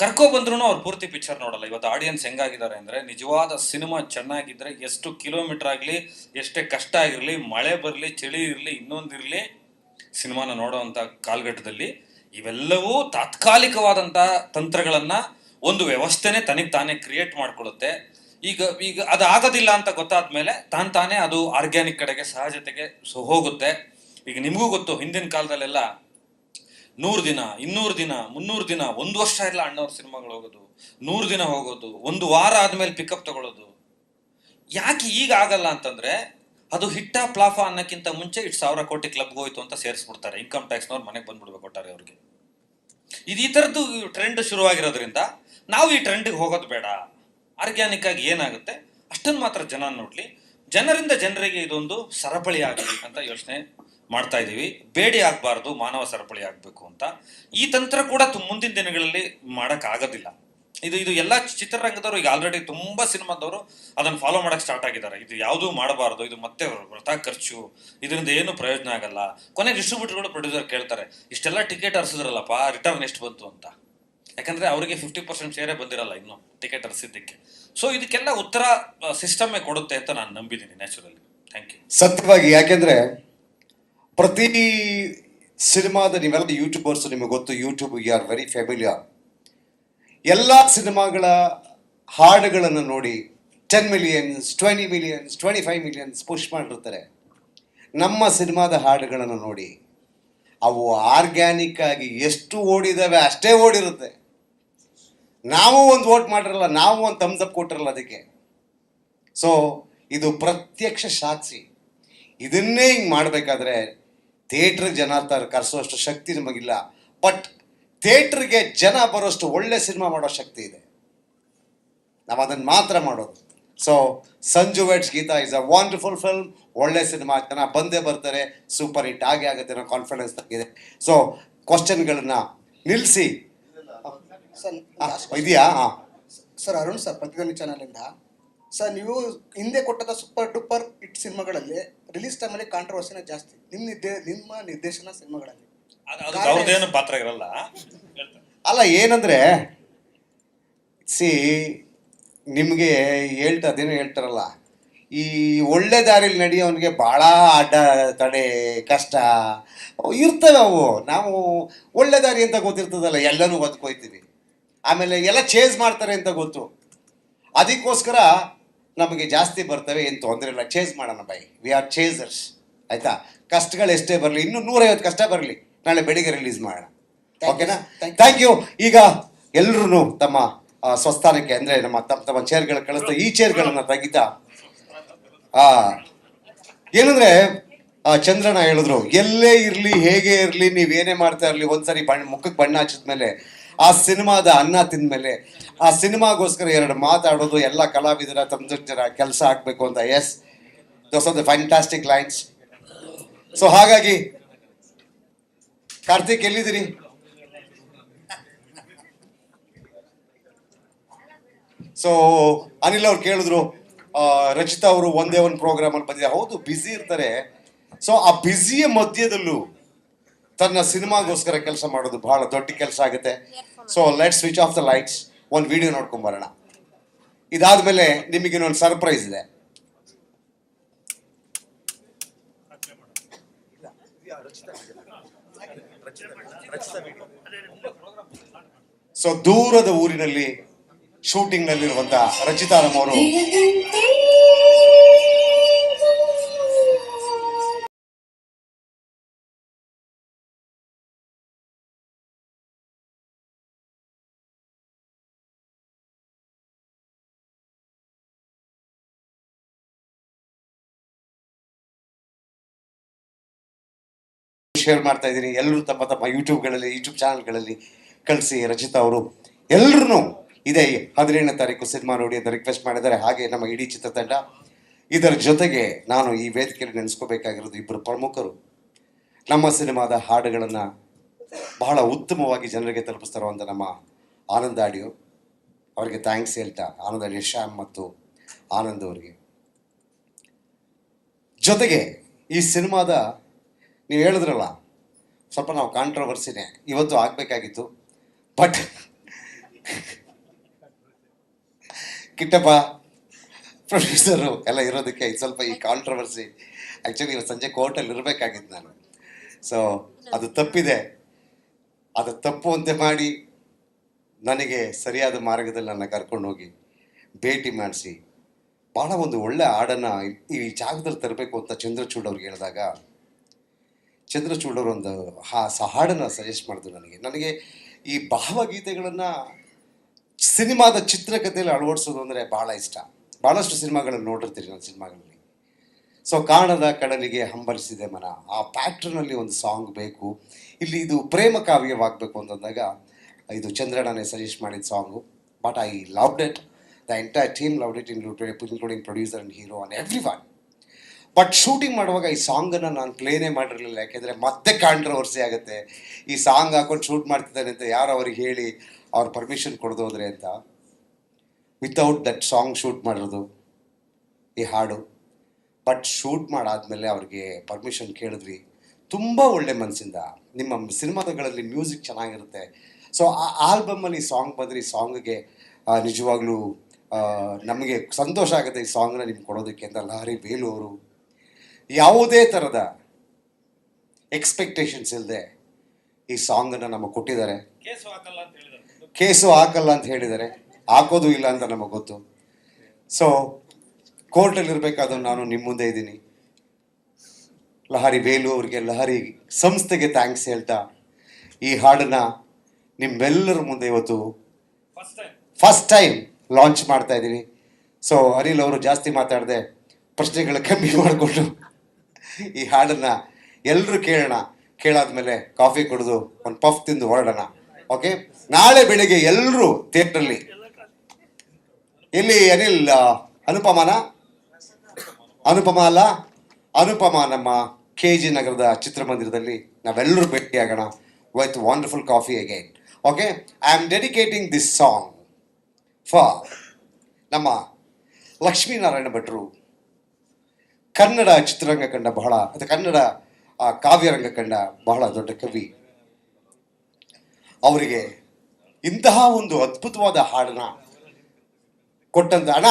ಕರ್ಕೋ ಬಂದ್ರು ಅವ್ರು ಪೂರ್ತಿ ಪಿಕ್ಚರ್ ನೋಡಲ್ಲ. ಇವತ್ತು ಆಡಿಯನ್ಸ್ ಹೆಂಗಾಗಿದ್ದಾರೆ ಅಂದ್ರೆ, ನಿಜವಾದ ಸಿನಿಮಾ ಚೆನ್ನಾಗಿದ್ರೆ ಎಷ್ಟು ಕಿಲೋಮೀಟರ್ ಆಗಲಿ, ಎಷ್ಟೇ ಕಷ್ಟ ಆಗಿರಲಿ, ಮಳೆ ಬರಲಿ, ಚಳಿ ಇರಲಿ ಇನ್ನೊಂದಿರಲಿ ಸಿನಿಮಾನ ನೋಡುವಂತ ಕಾಲಘಟ್ಟದಲ್ಲಿ ಇವೆಲ್ಲವೂ ತಾತ್ಕಾಲಿಕವಾದಂಥ ತಂತ್ರಗಳನ್ನ ಒಂದು ವ್ಯವಸ್ಥೆನೇ ತನಗೆ ತಾನೇ ಕ್ರಿಯೇಟ್ ಮಾಡ್ಕೊಳ್ಳುತ್ತೆ ಈಗ ಈಗ ಅದು ಆಗೋದಿಲ್ಲ ಅಂತ ಗೊತ್ತಾದ್ಮೇಲೆ ತಾನು ತಾನೇ ಅದು ಆರ್ಗ್ಯಾನಿಕ್ ಕಡೆಗೆ ಸಹಜತೆಗೆ ಹೋಗುತ್ತೆ. ಈಗ ನಿಮಗೂ ಗೊತ್ತು, ಹಿಂದಿನ ಕಾಲದಲ್ಲೆಲ್ಲ ನೂರು ದಿನ, ಇನ್ನೂರು ದಿನ, ಮುನ್ನೂರು ದಿನ, ಒಂದು ವರ್ಷ ಎಲ್ಲ ಅಣ್ಣವ್ರ ಸಿನಿಮಾಗಳು ಹೋಗೋದು, ನೂರು ದಿನ ಹೋಗೋದು, ಒಂದು ವಾರ ಆದಮೇಲೆ ಪಿಕಪ್ ತಗೊಳ್ಳೋದು ಯಾಕೆ ಈಗ ಆಗಲ್ಲ ಅಂತಂದ್ರೆ ಅದು ಹಿಟ್ಟ ಪ್ಲಾಫಾ ಅನ್ನಕ್ಕಿಂತ ಮುಂಚೆ ಇಟ್ ಸಾವಿರ ಕೋಟಿ ಕ್ಲಬ್ಗೆ ಹೋಯ್ತು ಅಂತ ಸೇರಿಸ್ಬಿಡ್ತಾರೆ. ಇನ್ಕಮ್ ಟ್ಯಾಕ್ಸ್ನವ್ರು ಮನೆಗೆ ಬಂದ್ಬಿಡ್ಬೇಕು ಕೊಟ್ಟಾರೆ ಅವ್ರಿಗೆ. ಇದು ಈ ಥರದ್ದು ಟ್ರೆಂಡ್ ಶುರುವಾಗಿರೋದ್ರಿಂದ ನಾವು ಈ ಟ್ರೆಂಡಿಗೆ ಹೋಗೋದು ಬೇಡ. ಆರ್ಗ್ಯಾನಿಕ್ ಆಗಿ ಏನಾಗುತ್ತೆ? ಅಷ್ಟನ್ನು ಮಾತ್ರ ಜನ ನೋಡಲಿ. ಜನರಿಂದ ಜನರಿಗೆ ಇದೊಂದು ಸರಪಳಿ ಆಗಲಿ ಅಂತ ಯೋಚನೆ ಮಾಡ್ತಾ ಇದ್ದೀವಿ ಬೇಡಿ ಆಗಬಾರ್ದು, ಮಾನವ ಸರಪಳಿ ಆಗಬೇಕು ಅಂತ. ಈ ತಂತ್ರ ಕೂಡ ಮುಂದಿನ ದಿನಗಳಲ್ಲಿ ಮಾಡೋಕ್ಕಾಗೋದಿಲ್ಲ ಇದು ಇದು ಎಲ್ಲ ಚಿತ್ರರಂಗದವರು ಈಗ ಆಲ್ರೆಡಿ ತುಂಬ ಸಿನಿಮಾದವರು ಅದನ್ನು ಫಾಲೋ ಮಾಡೋಕ್ಕೆ ಸ್ಟಾರ್ಟ್ ಆಗಿದ್ದಾರೆ. ಇದು ಯಾವುದೂ ಮಾಡಬಾರ್ದು, ಇದು ಮತ್ತೆ ವೃತ ಖರ್ಚು, ಇದರಿಂದ ಏನು ಪ್ರಯೋಜನ ಆಗಲ್ಲ. ಕೊನೆಗೆ ಡಿಸ್ಟ್ರಿಬ್ಯೂಟರ್ಗಳು ಪ್ರೊಡ್ಯೂಸರ್ ಕೇಳ್ತಾರೆ, ಇಷ್ಟೆಲ್ಲ ಟಿಕೆಟ್ ಹರಿಸಿದ್ರಲ್ಲಪ್ಪ ರಿಟರ್ನ್ ಎಷ್ಟು ಬಂತು ಅಂತ. ಯಾಕಂದ್ರೆ ಅವರಿಗೆ ಫಿಫ್ಟಿ ಪರ್ಸೆಂಟ್ ಶೇರೇ ಬಂದಿರಲ್ಲ ಇನ್ನು ಟಿಕೆಟ್ ಹರಿಸಿದ್ದಕ್ಕೆ ಸೊ ಇದಕ್ಕೆಲ್ಲ ಉತ್ತರ ಸಿಸ್ಟಮೇ ಕೊಡುತ್ತೆ ಅಂತ ನಾನು ನಂಬಿದ್ದೀನಿ ನ್ಯಾಚುರಲಿ ಥ್ಯಾಂಕ್ ಯು ಸತ್ಯವಾಗಿ, ಯಾಕೆಂದ್ರೆ ಪ್ರತಿ ಸಿನಿಮಾದ ನೀವೆಲ್ಲ ಯೂಟ್ಯೂಬರ್ಸ್ ನಿಮಗೆ ಗೊತ್ತು youtube you are very familiar ಎಲ್ಲ ಸಿನಿಮಾಗಳ ಹಾಡುಗಳನ್ನು ನೋಡಿ ten millions twenty millions twenty five millions push ಮಾಡಿರ್ತಾರೆ. ನಮ್ಮ ಸಿನಿಮಾದ ಹಾಡುಗಳನ್ನು ನೋಡಿ, ಅವು ಆರ್ಗ್ಯಾನಿಕ್ ಆಗಿ ಎಷ್ಟು ಓಡಿದಾವೆ ಅಷ್ಟೇ ಓಡಿರುತ್ತೆ. ನಾವು ಒಂದು ವೋಟ್ ಮಾಡಿರಲ್ಲ, ನಾವು ಒಂದು ಥಮ್ಸ್ ಅಪ್ ಕೊಟ್ಟಿರಲ್ಲ ಅದಕ್ಕೆ. ಸೊ ಇದು ಪ್ರತ್ಯಕ್ಷ ಸಾಕ್ಷಿ. ಇದನ್ನೇ ಹಿಂಗೆ ಮಾಡಬೇಕಾದ್ರೆ ಥಿಯೇಟ್ರ್ ಜನ ತರ ಕರೆಸೋಷ್ಟು ಶಕ್ತಿ ನಮಗಿಲ್ಲ. ಬಟ್ ಥಿಯೇಟ್ರಿಗೆ ಜನ ಬರೋಷ್ಟು ಒಳ್ಳೆ ಸಿನಿಮಾ ಮಾಡೋ ಶಕ್ತಿ ಇದೆ. ನಾವು ಅದನ್ನು ಮಾತ್ರ ಮಾಡೋದು. So Sanju weds Geetha is a wonderful film ಒಳ್ಳೆ ಸಿನಿಮಾ ಜನ ಬಂದೇ ಬರ್ತಾರೆ. ಸೂಪರ್ ಹಿಟ್ ಆಗೇ ಆಗುತ್ತೆ ಅನ್ನೋ ಕಾನ್ಫಿಡೆನ್ಸ್ ತಗಿದೆ ಸೊ ಕ್ವಶನ್ಗಳನ್ನ ನಿಲ್ಲಿಸಿ ಸರ್ ಇದೆಯಾ? ಹಾಂ ಸರ್ ಅರುಣ್ ಸರ್ ಪ್ರತಿಧ್ವನಿ ಚಾನಲಿಂದ. ಸರ್ ನೀವು ಹಿಂದೆ ಕೊಟ್ಟದ ಸೂಪರ್ ಡೂಪರ್ ಹಿಟ್ ಸಿನಿಮಾಗಳಲ್ಲಿ ರಿಲೀಸ್ ಟೈಮಲ್ಲಿ ಕಾಂಟ್ರವರ್ಸಿನ ಜಾಸ್ತಿ. ನಿಮ್ಮ ನಿರ್ದೇ ನಿಮ್ಮ ನಿರ್ದೇಶನ ಸಿನಿಮಾಗಳಲ್ಲಿ. ಅವ್ರದ್ದೇನು ಪಾತ್ರ ಇರಲ್ಲ. ಅಲ್ಲ ಏನಂದ್ರೆ ಸಿ ನಿಮಗೆ ಹೇಳ್ತಾ ಅದೇನೋ ಹೇಳ್ತಾರಲ್ಲ ಈ ಒಳ್ಳೆ ದಾರಿಲಿ ನಡೆಯೋನಿಗೆ ಭಾಳ ಅಡ್ಡ ತಡೆ ಕಷ್ಟ. ಇರ್ತವೆ ಅವು. ನಾವು ಒಳ್ಳೆ ದಾರಿ ಅಂತ ಗೊತ್ತಿರ್ತದಲ್ಲ ಎಲ್ಲನೂ ಬದುಕೋಯ್ತೀವಿ. ಆಮೇಲೆ ಎಲ್ಲ ಚೇಂಜ್ ಮಾಡ್ತಾರೆ ಅಂತ ಗೊತ್ತು. ಅದಕ್ಕೋಸ್ಕರ ನಮಗೆ ಜಾಸ್ತಿ ಬರ್ತವೆ ಏನು ತೊಂದರೆ ಇಲ್ಲ. ಚೇಂಜ್ ಮಾಡೋಣ ಬೈ ವಿ ಆರ್ ಚೇಸರ್ಸ್ ಆಯ್ತಾ? ಕಷ್ಟಗಳು ಎಷ್ಟೇ ಬರಲಿ ಇನ್ನೂ ನೂರೈವತ್ತು ಕಷ್ಟ ಬರಲಿ ನಾಳೆ ಬೆಳಿಗ್ಗೆ ರಿಲೀಸ್ ಮಾಡೋಣ. ಓಕೆನಾ ಥ್ಯಾಂಕ್ ಯು ಈಗ ಎಲ್ಲರೂ ತಮ್ಮ ಆ, ಸ್ವಸ್ಥಾನಕ್ಕೆ ಅಂದ್ರೆ ನಮ್ಮ ತಮ್ಮ ತಮ್ಮ ಚೇರ್ಗಳು ಕಳಿಸ್ತಾ ಈ ಚೇರ್ಗಳನ್ನು ತೆಗಿತಾ. ಆ ಏನಂದ್ರೆ ಆ ಚಂದ್ರನ ಹೇಳಿದ್ರು ಎಲ್ಲೇ ಇರ್ಲಿ ಹೇಗೆ ಇರಲಿ ನೀವೇನೇ ಮಾಡ್ತಾ ಇರ್ಲಿ ಒಂದ್ಸರಿ ಬಣ್ಣ ಮುಖಕ್ಕೆ ಬಣ್ಣ ಹಚ್ಚಿದ್ಮೇಲೆ ಆ ಸಿನಿಮಾದ ಅನ್ನ ತಿಂದ್ಮೇಲೆ ಆ ಸಿನಿಮಾಗೋಸ್ಕರ ಎರಡು ಮಾತಾಡೋದು, ಎಲ್ಲ ಕಲಾವಿದರ, ತಂತ್ರಜ್ಞರ ಕೆಲಸ ಆಗ್ಬೇಕು ಅಂತ yes those are the fantastic lines so ಹಾಗಾಗಿ, ಕಾರ್ತಿಕ್ ಎಲ್ಲಿದ್ದೀರಿ? ಸೊ ಅನಿಲ್ ಅವ್ರು ಕೇಳಿದ್ರು ರಚಿತಾ ಅವರು ಒಂದೇ ಒಂದು ಪ್ರೋಗ್ರಾಮ್ ಅಲ್ಲಿ ಬಂದಿದ್ದಾರೆ. ಹೌದು ಬ್ಯುಸಿ ಇರ್ತಾರೆ. ಸೊ ಆ ಬ್ಯುಸಿಯ ಮಧ್ಯದಲ್ಲೂ ತನ್ನ ಸಿನಿಮಾಗೋಸ್ಕರ ಕೆಲಸ ಮಾಡೋದು ಬಹಳ ದೊಡ್ಡ ಕೆಲಸ ಆಗುತ್ತೆ. So let switch off the lights ಒಂದು ವಿಡಿಯೋ ನೋಡ್ಕೊಂಡ್ ಬರೋಣ. ಇದಾದ್ಮೇಲೆ ನಿಮಗೆ ಇನ್ನೊಂದು ಸರ್ಪ್ರೈಸ್ ಇದೆ. ಸೊ ದೂರದ ಊರಿನಲ್ಲಿ ಶೂಟಿಂಗ್ ನಲ್ಲಿರುವಂತಹ ರಚಿತಾರಾಮ್ ಅವರು ಶೇರ್ ಮಾಡ್ತಾ ಇದ್ದೀನಿ ಎಲ್ಲರೂ ತಮ್ಮ ತಮ್ಮ ಯೂಟ್ಯೂಬ್ಗಳಲ್ಲಿ ಯೂಟ್ಯೂಬ್ ಚಾನಲ್ಗಳಲ್ಲಿ ಕಳಿಸಿ ರಚಿತಾ ಅವರು. ಎಲ್ಲರೂ ಇದೇ ಹದಿನೇಳನೇ ತಾರೀಕು ಸಿನಿಮಾ ನೋಡಿ ಅಂತ ರಿಕ್ವೆಸ್ಟ್ ಮಾಡಿದ್ದಾರೆ. ಹಾಗೆ ನಮ್ಮ ಇಡೀ ಚಿತ್ರತಂಡ. ಇದರ ಜೊತೆಗೆ ನಾನು ಈ ವೇದಿಕೆಯಲ್ಲಿ ನೆನೆಸ್ಕೋಬೇಕಾಗಿರೋದು ಇಬ್ಬರು ಪ್ರಮುಖರು. ನಮ್ಮ ಸಿನಿಮಾದ ಹಾಡುಗಳನ್ನು ಬಹಳ ಉತ್ತಮವಾಗಿ ಜನರಿಗೆ ತಲುಪಿಸ್ತಾರೋ ನಮ್ಮ ಆನಂದ್ ಆಡಿಯೋ. ಅವರಿಗೆ ಥ್ಯಾಂಕ್ಸ್ ಹೇಳ್ತಾ, ಆನಂದ್ ಆಡಿಯೋ ಶ್ಯಾಮ್ ಮತ್ತು ಆನಂದ್ ಅವರಿಗೆ. ಜೊತೆಗೆ ಈ ಸಿನಿಮಾದ ನೀವು ಹೇಳಿದ್ರಲ್ಲ ಸ್ವಲ್ಪ ನಾವು ಕಾಂಟ್ರವರ್ಸಿನೇ ಇವತ್ತು ಆಗಬೇಕಾಗಿತ್ತು. ಬಟ್ ಕಿಟ್ಟಪ್ಪ ಪ್ರೊಡ್ಯೂಸರು ಎಲ್ಲ ಇರೋದಕ್ಕೆ ಇದು ಸ್ವಲ್ಪ ಈ ಕಾಂಟ್ರವರ್ಸಿ ಆ್ಯಕ್ಚುಲಿ ಇವತ್ತು ಸಂಜೆ ಕೋರ್ಟಲ್ಲಿ ಇರಬೇಕಾಗಿತ್ತು ನಾನು. ಸೊ ಅದು ತಪ್ಪಿದೆ. ಅದು ತಪ್ಪು ಅಂತ ಮಾಡಿ ನನಗೆ ಸರಿಯಾದ ಮಾರ್ಗದಲ್ಲಿ ನನ್ನ ಕರ್ಕೊಂಡು ಹೋಗಿ ಭೇಟಿ ಮಾಡಿಸಿ. ಭಾಳ ಒಂದು ಒಳ್ಳೆ ಹಾಡನ್ನು ಈ ಜಾಗದಲ್ಲಿ ತರಬೇಕು ಅಂತ ಚಂದ್ರಚೂಡ್ ಅವ್ರಿಗೆ ಹೇಳಿದಾಗ ಚಂದ್ರಚೂಡ್ ಅವರು ಒಂದು ಹಾ ಸಹಾಡನ್ನು ಹಾಡನ್ನು ಸಜೆಸ್ಟ್ ಮಾಡಿದ್ರು ನನಗೆ. ನನಗೆ ಈ ಭಾವಗೀತೆಗಳನ್ನು ಸಿನಿಮಾದ ಚಿತ್ರಕಥೆಯಲ್ಲಿ ಅಳವಡಿಸೋದು ಅಂದರೆ ಭಾಳ ಇಷ್ಟ. ಭಾಳಷ್ಟು ಸಿನಿಮಾಗಳನ್ನು ನೋಡಿರ್ತೀರಿ ನಾನು ಸಿನಿಮಾಗಳಲ್ಲಿ. ಸೊ ಕಾಣದ ಕಡಲಿಗೆ ಹಂಬಲಿಸಿದೆ ಮನ. ಆ ಪ್ಯಾಟ್ರನಲ್ಲಿ ಒಂದು ಸಾಂಗ್ ಬೇಕು. ಇಲ್ಲಿ ಇದು ಪ್ರೇಮ ಕಾವ್ಯವಾಗಬೇಕು ಅಂತಂದಾಗ ಇದು ಚಂದ್ರಣ್ಣನೇ ಸಜೆಸ್ಟ್ ಮಾಡಿದ song but I loved it the entire team loved it including producer and hero and everyone but shooting ಮಾಡುವಾಗ ಈ ಸಾಂಗನ್ನು ನಾನು ಪ್ಲೇನೇ ಮಾಡಿರಲಿಲ್ಲ. ಯಾಕೆಂದರೆ ಮತ್ತೆ ಕಾಂಟ್ರವರ್ಸಿ ಆಗುತ್ತೆ. ಈ ಸಾಂಗ್ ಹಾಕೊಂಡು ಶೂಟ್ ಮಾಡ್ತಿದ್ದಾನೆ ಅಂತ ಯಾರು ಅವ್ರಿಗೆ ಹೇಳಿ ಅವ್ರ ಪರ್ಮಿಷನ್ ಕೊಡ್ದು ಹೋದ್ರೆ ಅಂತ. ವಿತೌಟ್ ದಟ್ ಸಾಂಗ್ ಶೂಟ್ ಮಾಡಿರೋದು ಈ ಹಾಡು. ಬಟ್ ಶೂಟ್ ಮಾಡಾದ್ಮೇಲೆ ಅವ್ರಿಗೆ ಪರ್ಮಿಷನ್ ಕೇಳಿದ್ವಿ. ತುಂಬ ಒಳ್ಳೆ ಮನಸ್ಸಿಂದ ನಿಮ್ಮ ಸಿನಿಮಾಗಳಲ್ಲಿ ಮ್ಯೂಸಿಕ್ ಚೆನ್ನಾಗಿರುತ್ತೆ. ಸೊ ಆ ಆಲ್ಬಮಲ್ಲಿ ಸಾಂಗ್ ಬಂದರೆ ಈ ಸಾಂಗ್ಗೆ ನಿಜವಾಗ್ಲೂ ನಮಗೆ ಸಂತೋಷ ಆಗುತ್ತೆ ಈ ಸಾಂಗ್ನ ನಿಮ್ಗೆ ಕೊಡೋದಕ್ಕೆ ಅಂತ ಲಹರಿ ಬೇಲು ಅವರು ಯಾವುದೇ ಥರದ ಎಕ್ಸ್ಪೆಕ್ಟೇಷನ್ಸ್ ಇಲ್ಲದೆ ಈ ಸಾಂಗನ್ನು ನಮಗೆ ಕೊಟ್ಟಿದ್ದಾರೆ. ಕೇಸು ಹಾಕಲ್ಲ ಅಂತ ಹೇಳಿದ್ದಾರೆ. ಹಾಕೋದು ಇಲ್ಲ ಅಂತ ನಮಗೆ ಗೊತ್ತು. ಸೊ ಕೋರ್ಟಲ್ಲಿ ಇರಬೇಕಾದ್ರೆ ನಾನು ನಿಮ್ಮ ಮುಂದೆ ಇದ್ದೀನಿ. ಲಹರಿ ವೇಲು ಅವರಿಗೆ ಲಹರಿ ಸಂಸ್ಥೆಗೆ ಥ್ಯಾಂಕ್ಸ್ ಹೇಳ್ತಾ ಈ ಹಾಡನ್ನ ನಿಮ್ಮೆಲ್ಲರ ಮುಂದೆ ಇವತ್ತು first time first time launch ಮಾಡ್ತಾ ಇದ್ದೀನಿ. ಸೊ ಅನಿಲ್ ಅವರು ಜಾಸ್ತಿ ಮಾತಾಡದೆ ಪ್ರಶ್ನೆಗಳು ಕಮ್ಮಿ ಮಾಡಿಕೊಂಡು ಈ ಹಾಡನ್ನ ಎಲ್ಲರೂ ಕೇಳೋಣ. ಕೇಳಾದ್ಮೇಲೆ ಕಾಫಿ ಕುಡಿದು ಒಂದು ಪಫ್ ತಿಂದು ಹೊರಡೋಣ. ಓಕೆ ನಾಳೆ ಬೆಳಿಗ್ಗೆ ಎಲ್ಲರೂ ಥಿಯೇಟ್ರಲ್ಲಿ. ಇಲ್ಲಿ ಅನಿಲ್ ಅನುಪಮಾನ? ಅನುಪಮ ಅಲ್ಲ, ಅನುಪಮ ನಮ್ಮ ಕೆ ಜಿ ನಗರದ ಚಿತ್ರಮಂದಿರದಲ್ಲಿ ನಾವೆಲ್ಲರೂ ಭೇಟಿಯಾಗೋಣ with wonderful coffee again okay I am dedicating this song for ನಮ್ಮ ಲಕ್ಷ್ಮೀನಾರಾಯಣ ಭಟ್ರು. ಕನ್ನಡ ಚಿತ್ರರಂಗ ಕಂಡ ಬಹಳ ಅಥವಾ ಕನ್ನಡ ಆ, ಕಾವ್ಯರಂಗ ಕಂಡ ಬಹಳ ದೊಡ್ಡ ಕವಿ. ಅವರಿಗೆ ಇಂತಹ ಒಂದು ಅದ್ಭುತವಾದ ಹಾಡನ್ನ ಕೊಟ್ಟಂತ ಅಣ್ಣ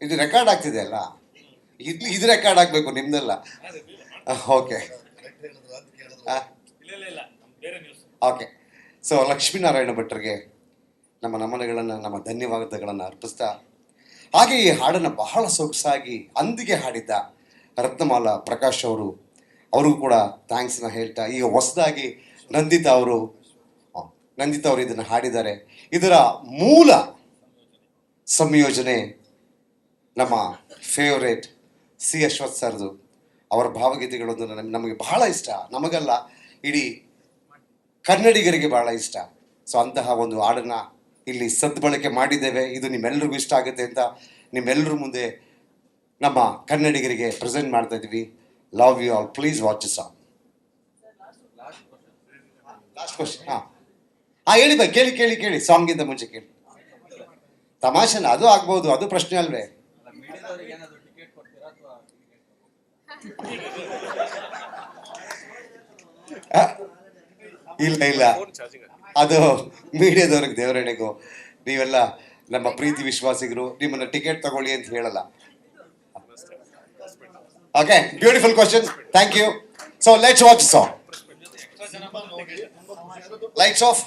ಇದು ರೆಕಾರ್ಡ್ ಆಗ್ತಿದೆ ಅಲ್ಲ? ಇದು ಇದು ರೆಕಾರ್ಡ್ ಆಗಬೇಕು ನಿಮ್ದೆಲ್ಲ? ಓಕೆ ಓಕೆ ಸೊ ಲಕ್ಷ್ಮೀನಾರಾಯಣ ಭಟ್ರಿಗೆ ನಮ್ಮ ನಮನಗಳನ್ನು ನಮ್ಮ ಧನ್ಯವಾದಗಳನ್ನು ಅರ್ಪಿಸ್ತಾ ಹಾಗೆ ಈ ಹಾಡನ್ನು ಬಹಳ ಸೊಗಸಾಗಿ ಅಂದಿಗೆ ಹಾಡಿದ್ದ ರತ್ನಮಾಲಾ ಪ್ರಕಾಶ್ ಅವರು. ಅವರಿಗೂ ಕೂಡ ಥ್ಯಾಂಕ್ಸ್ನ ಹೇಳ್ತಾ, ಈಗ ಹೊಸದಾಗಿ ನಂದಿತಾ ಅವರು ನಂದಿತಾ ಅವರು ಇದನ್ನು ಹಾಡಿದ್ದಾರೆ. ಇದರ ಮೂಲ ಸಂಯೋಜನೆ ನಮ್ಮ ಫೇವ್ರೇಟ್ ಸಿ ಅಶ್ವಥ್ ಸರ್ದು. ಅವರ ಭಾವಗೀತೆಗಳೊಂದು ನಮ್- ನಮಗೆ ಬಹಳ ಇಷ್ಟ. ನಮಗಲ್ಲ, ಇಡೀ ಕನ್ನಡಿಗರಿಗೆ ಬಹಳ ಇಷ್ಟ. ಸೊ ಅಂತಹ ಒಂದು ಹಾಡನ್ನ ಇಲ್ಲಿ ಸದ್ಬಳಕೆ ಮಾಡಿದ್ದೇವೆ. ಇದು ನಿಮ್ಮೆಲ್ಲರಿಗೂ ಇಷ್ಟ ಆಗುತ್ತೆ ಅಂತ ನಿಮ್ಮೆಲ್ಲರ ಮುಂದೆ ನಮ್ಮ ಕನ್ನಡಿಗರಿಗೆ ಪ್ರೆಸೆಂಟ್ ಮಾಡ್ತಾ ಇದ್ವಿ love you all please watch song last question ಹಾಂ. ಹಾಂ, ಹೇಳಿ ಬೈ, ಕೇಳಿ ಕೇಳಿ ಕೇಳಿ. ಸಾಂಗಿಂದ ಮುಂಚೆ ಕೇಳಿ. ತಮಾಷೆನ ಅದು ಆಗ್ಬೋದು, ಅದು ಪ್ರಶ್ನೆ ಅಲ್ವೇ. ಇಲ್ಲ ಇಲ್ಲ. ಅದು ಮೀಡಿಯಾದವ್ರಿಗೆ ದೇವರಣೆಗೂ. ನೀವೆಲ್ಲ ನಮ್ಮ ಪ್ರೀತಿ ವಿಶ್ವಾಸಿಗರು, ನಿಮ್ಮನ್ನ ಟಿಕೆಟ್ ತಗೊಳ್ಳಿ ಅಂತ ಹೇಳಲ್ಲ. Okay beautiful question thank you so let's watch song lights off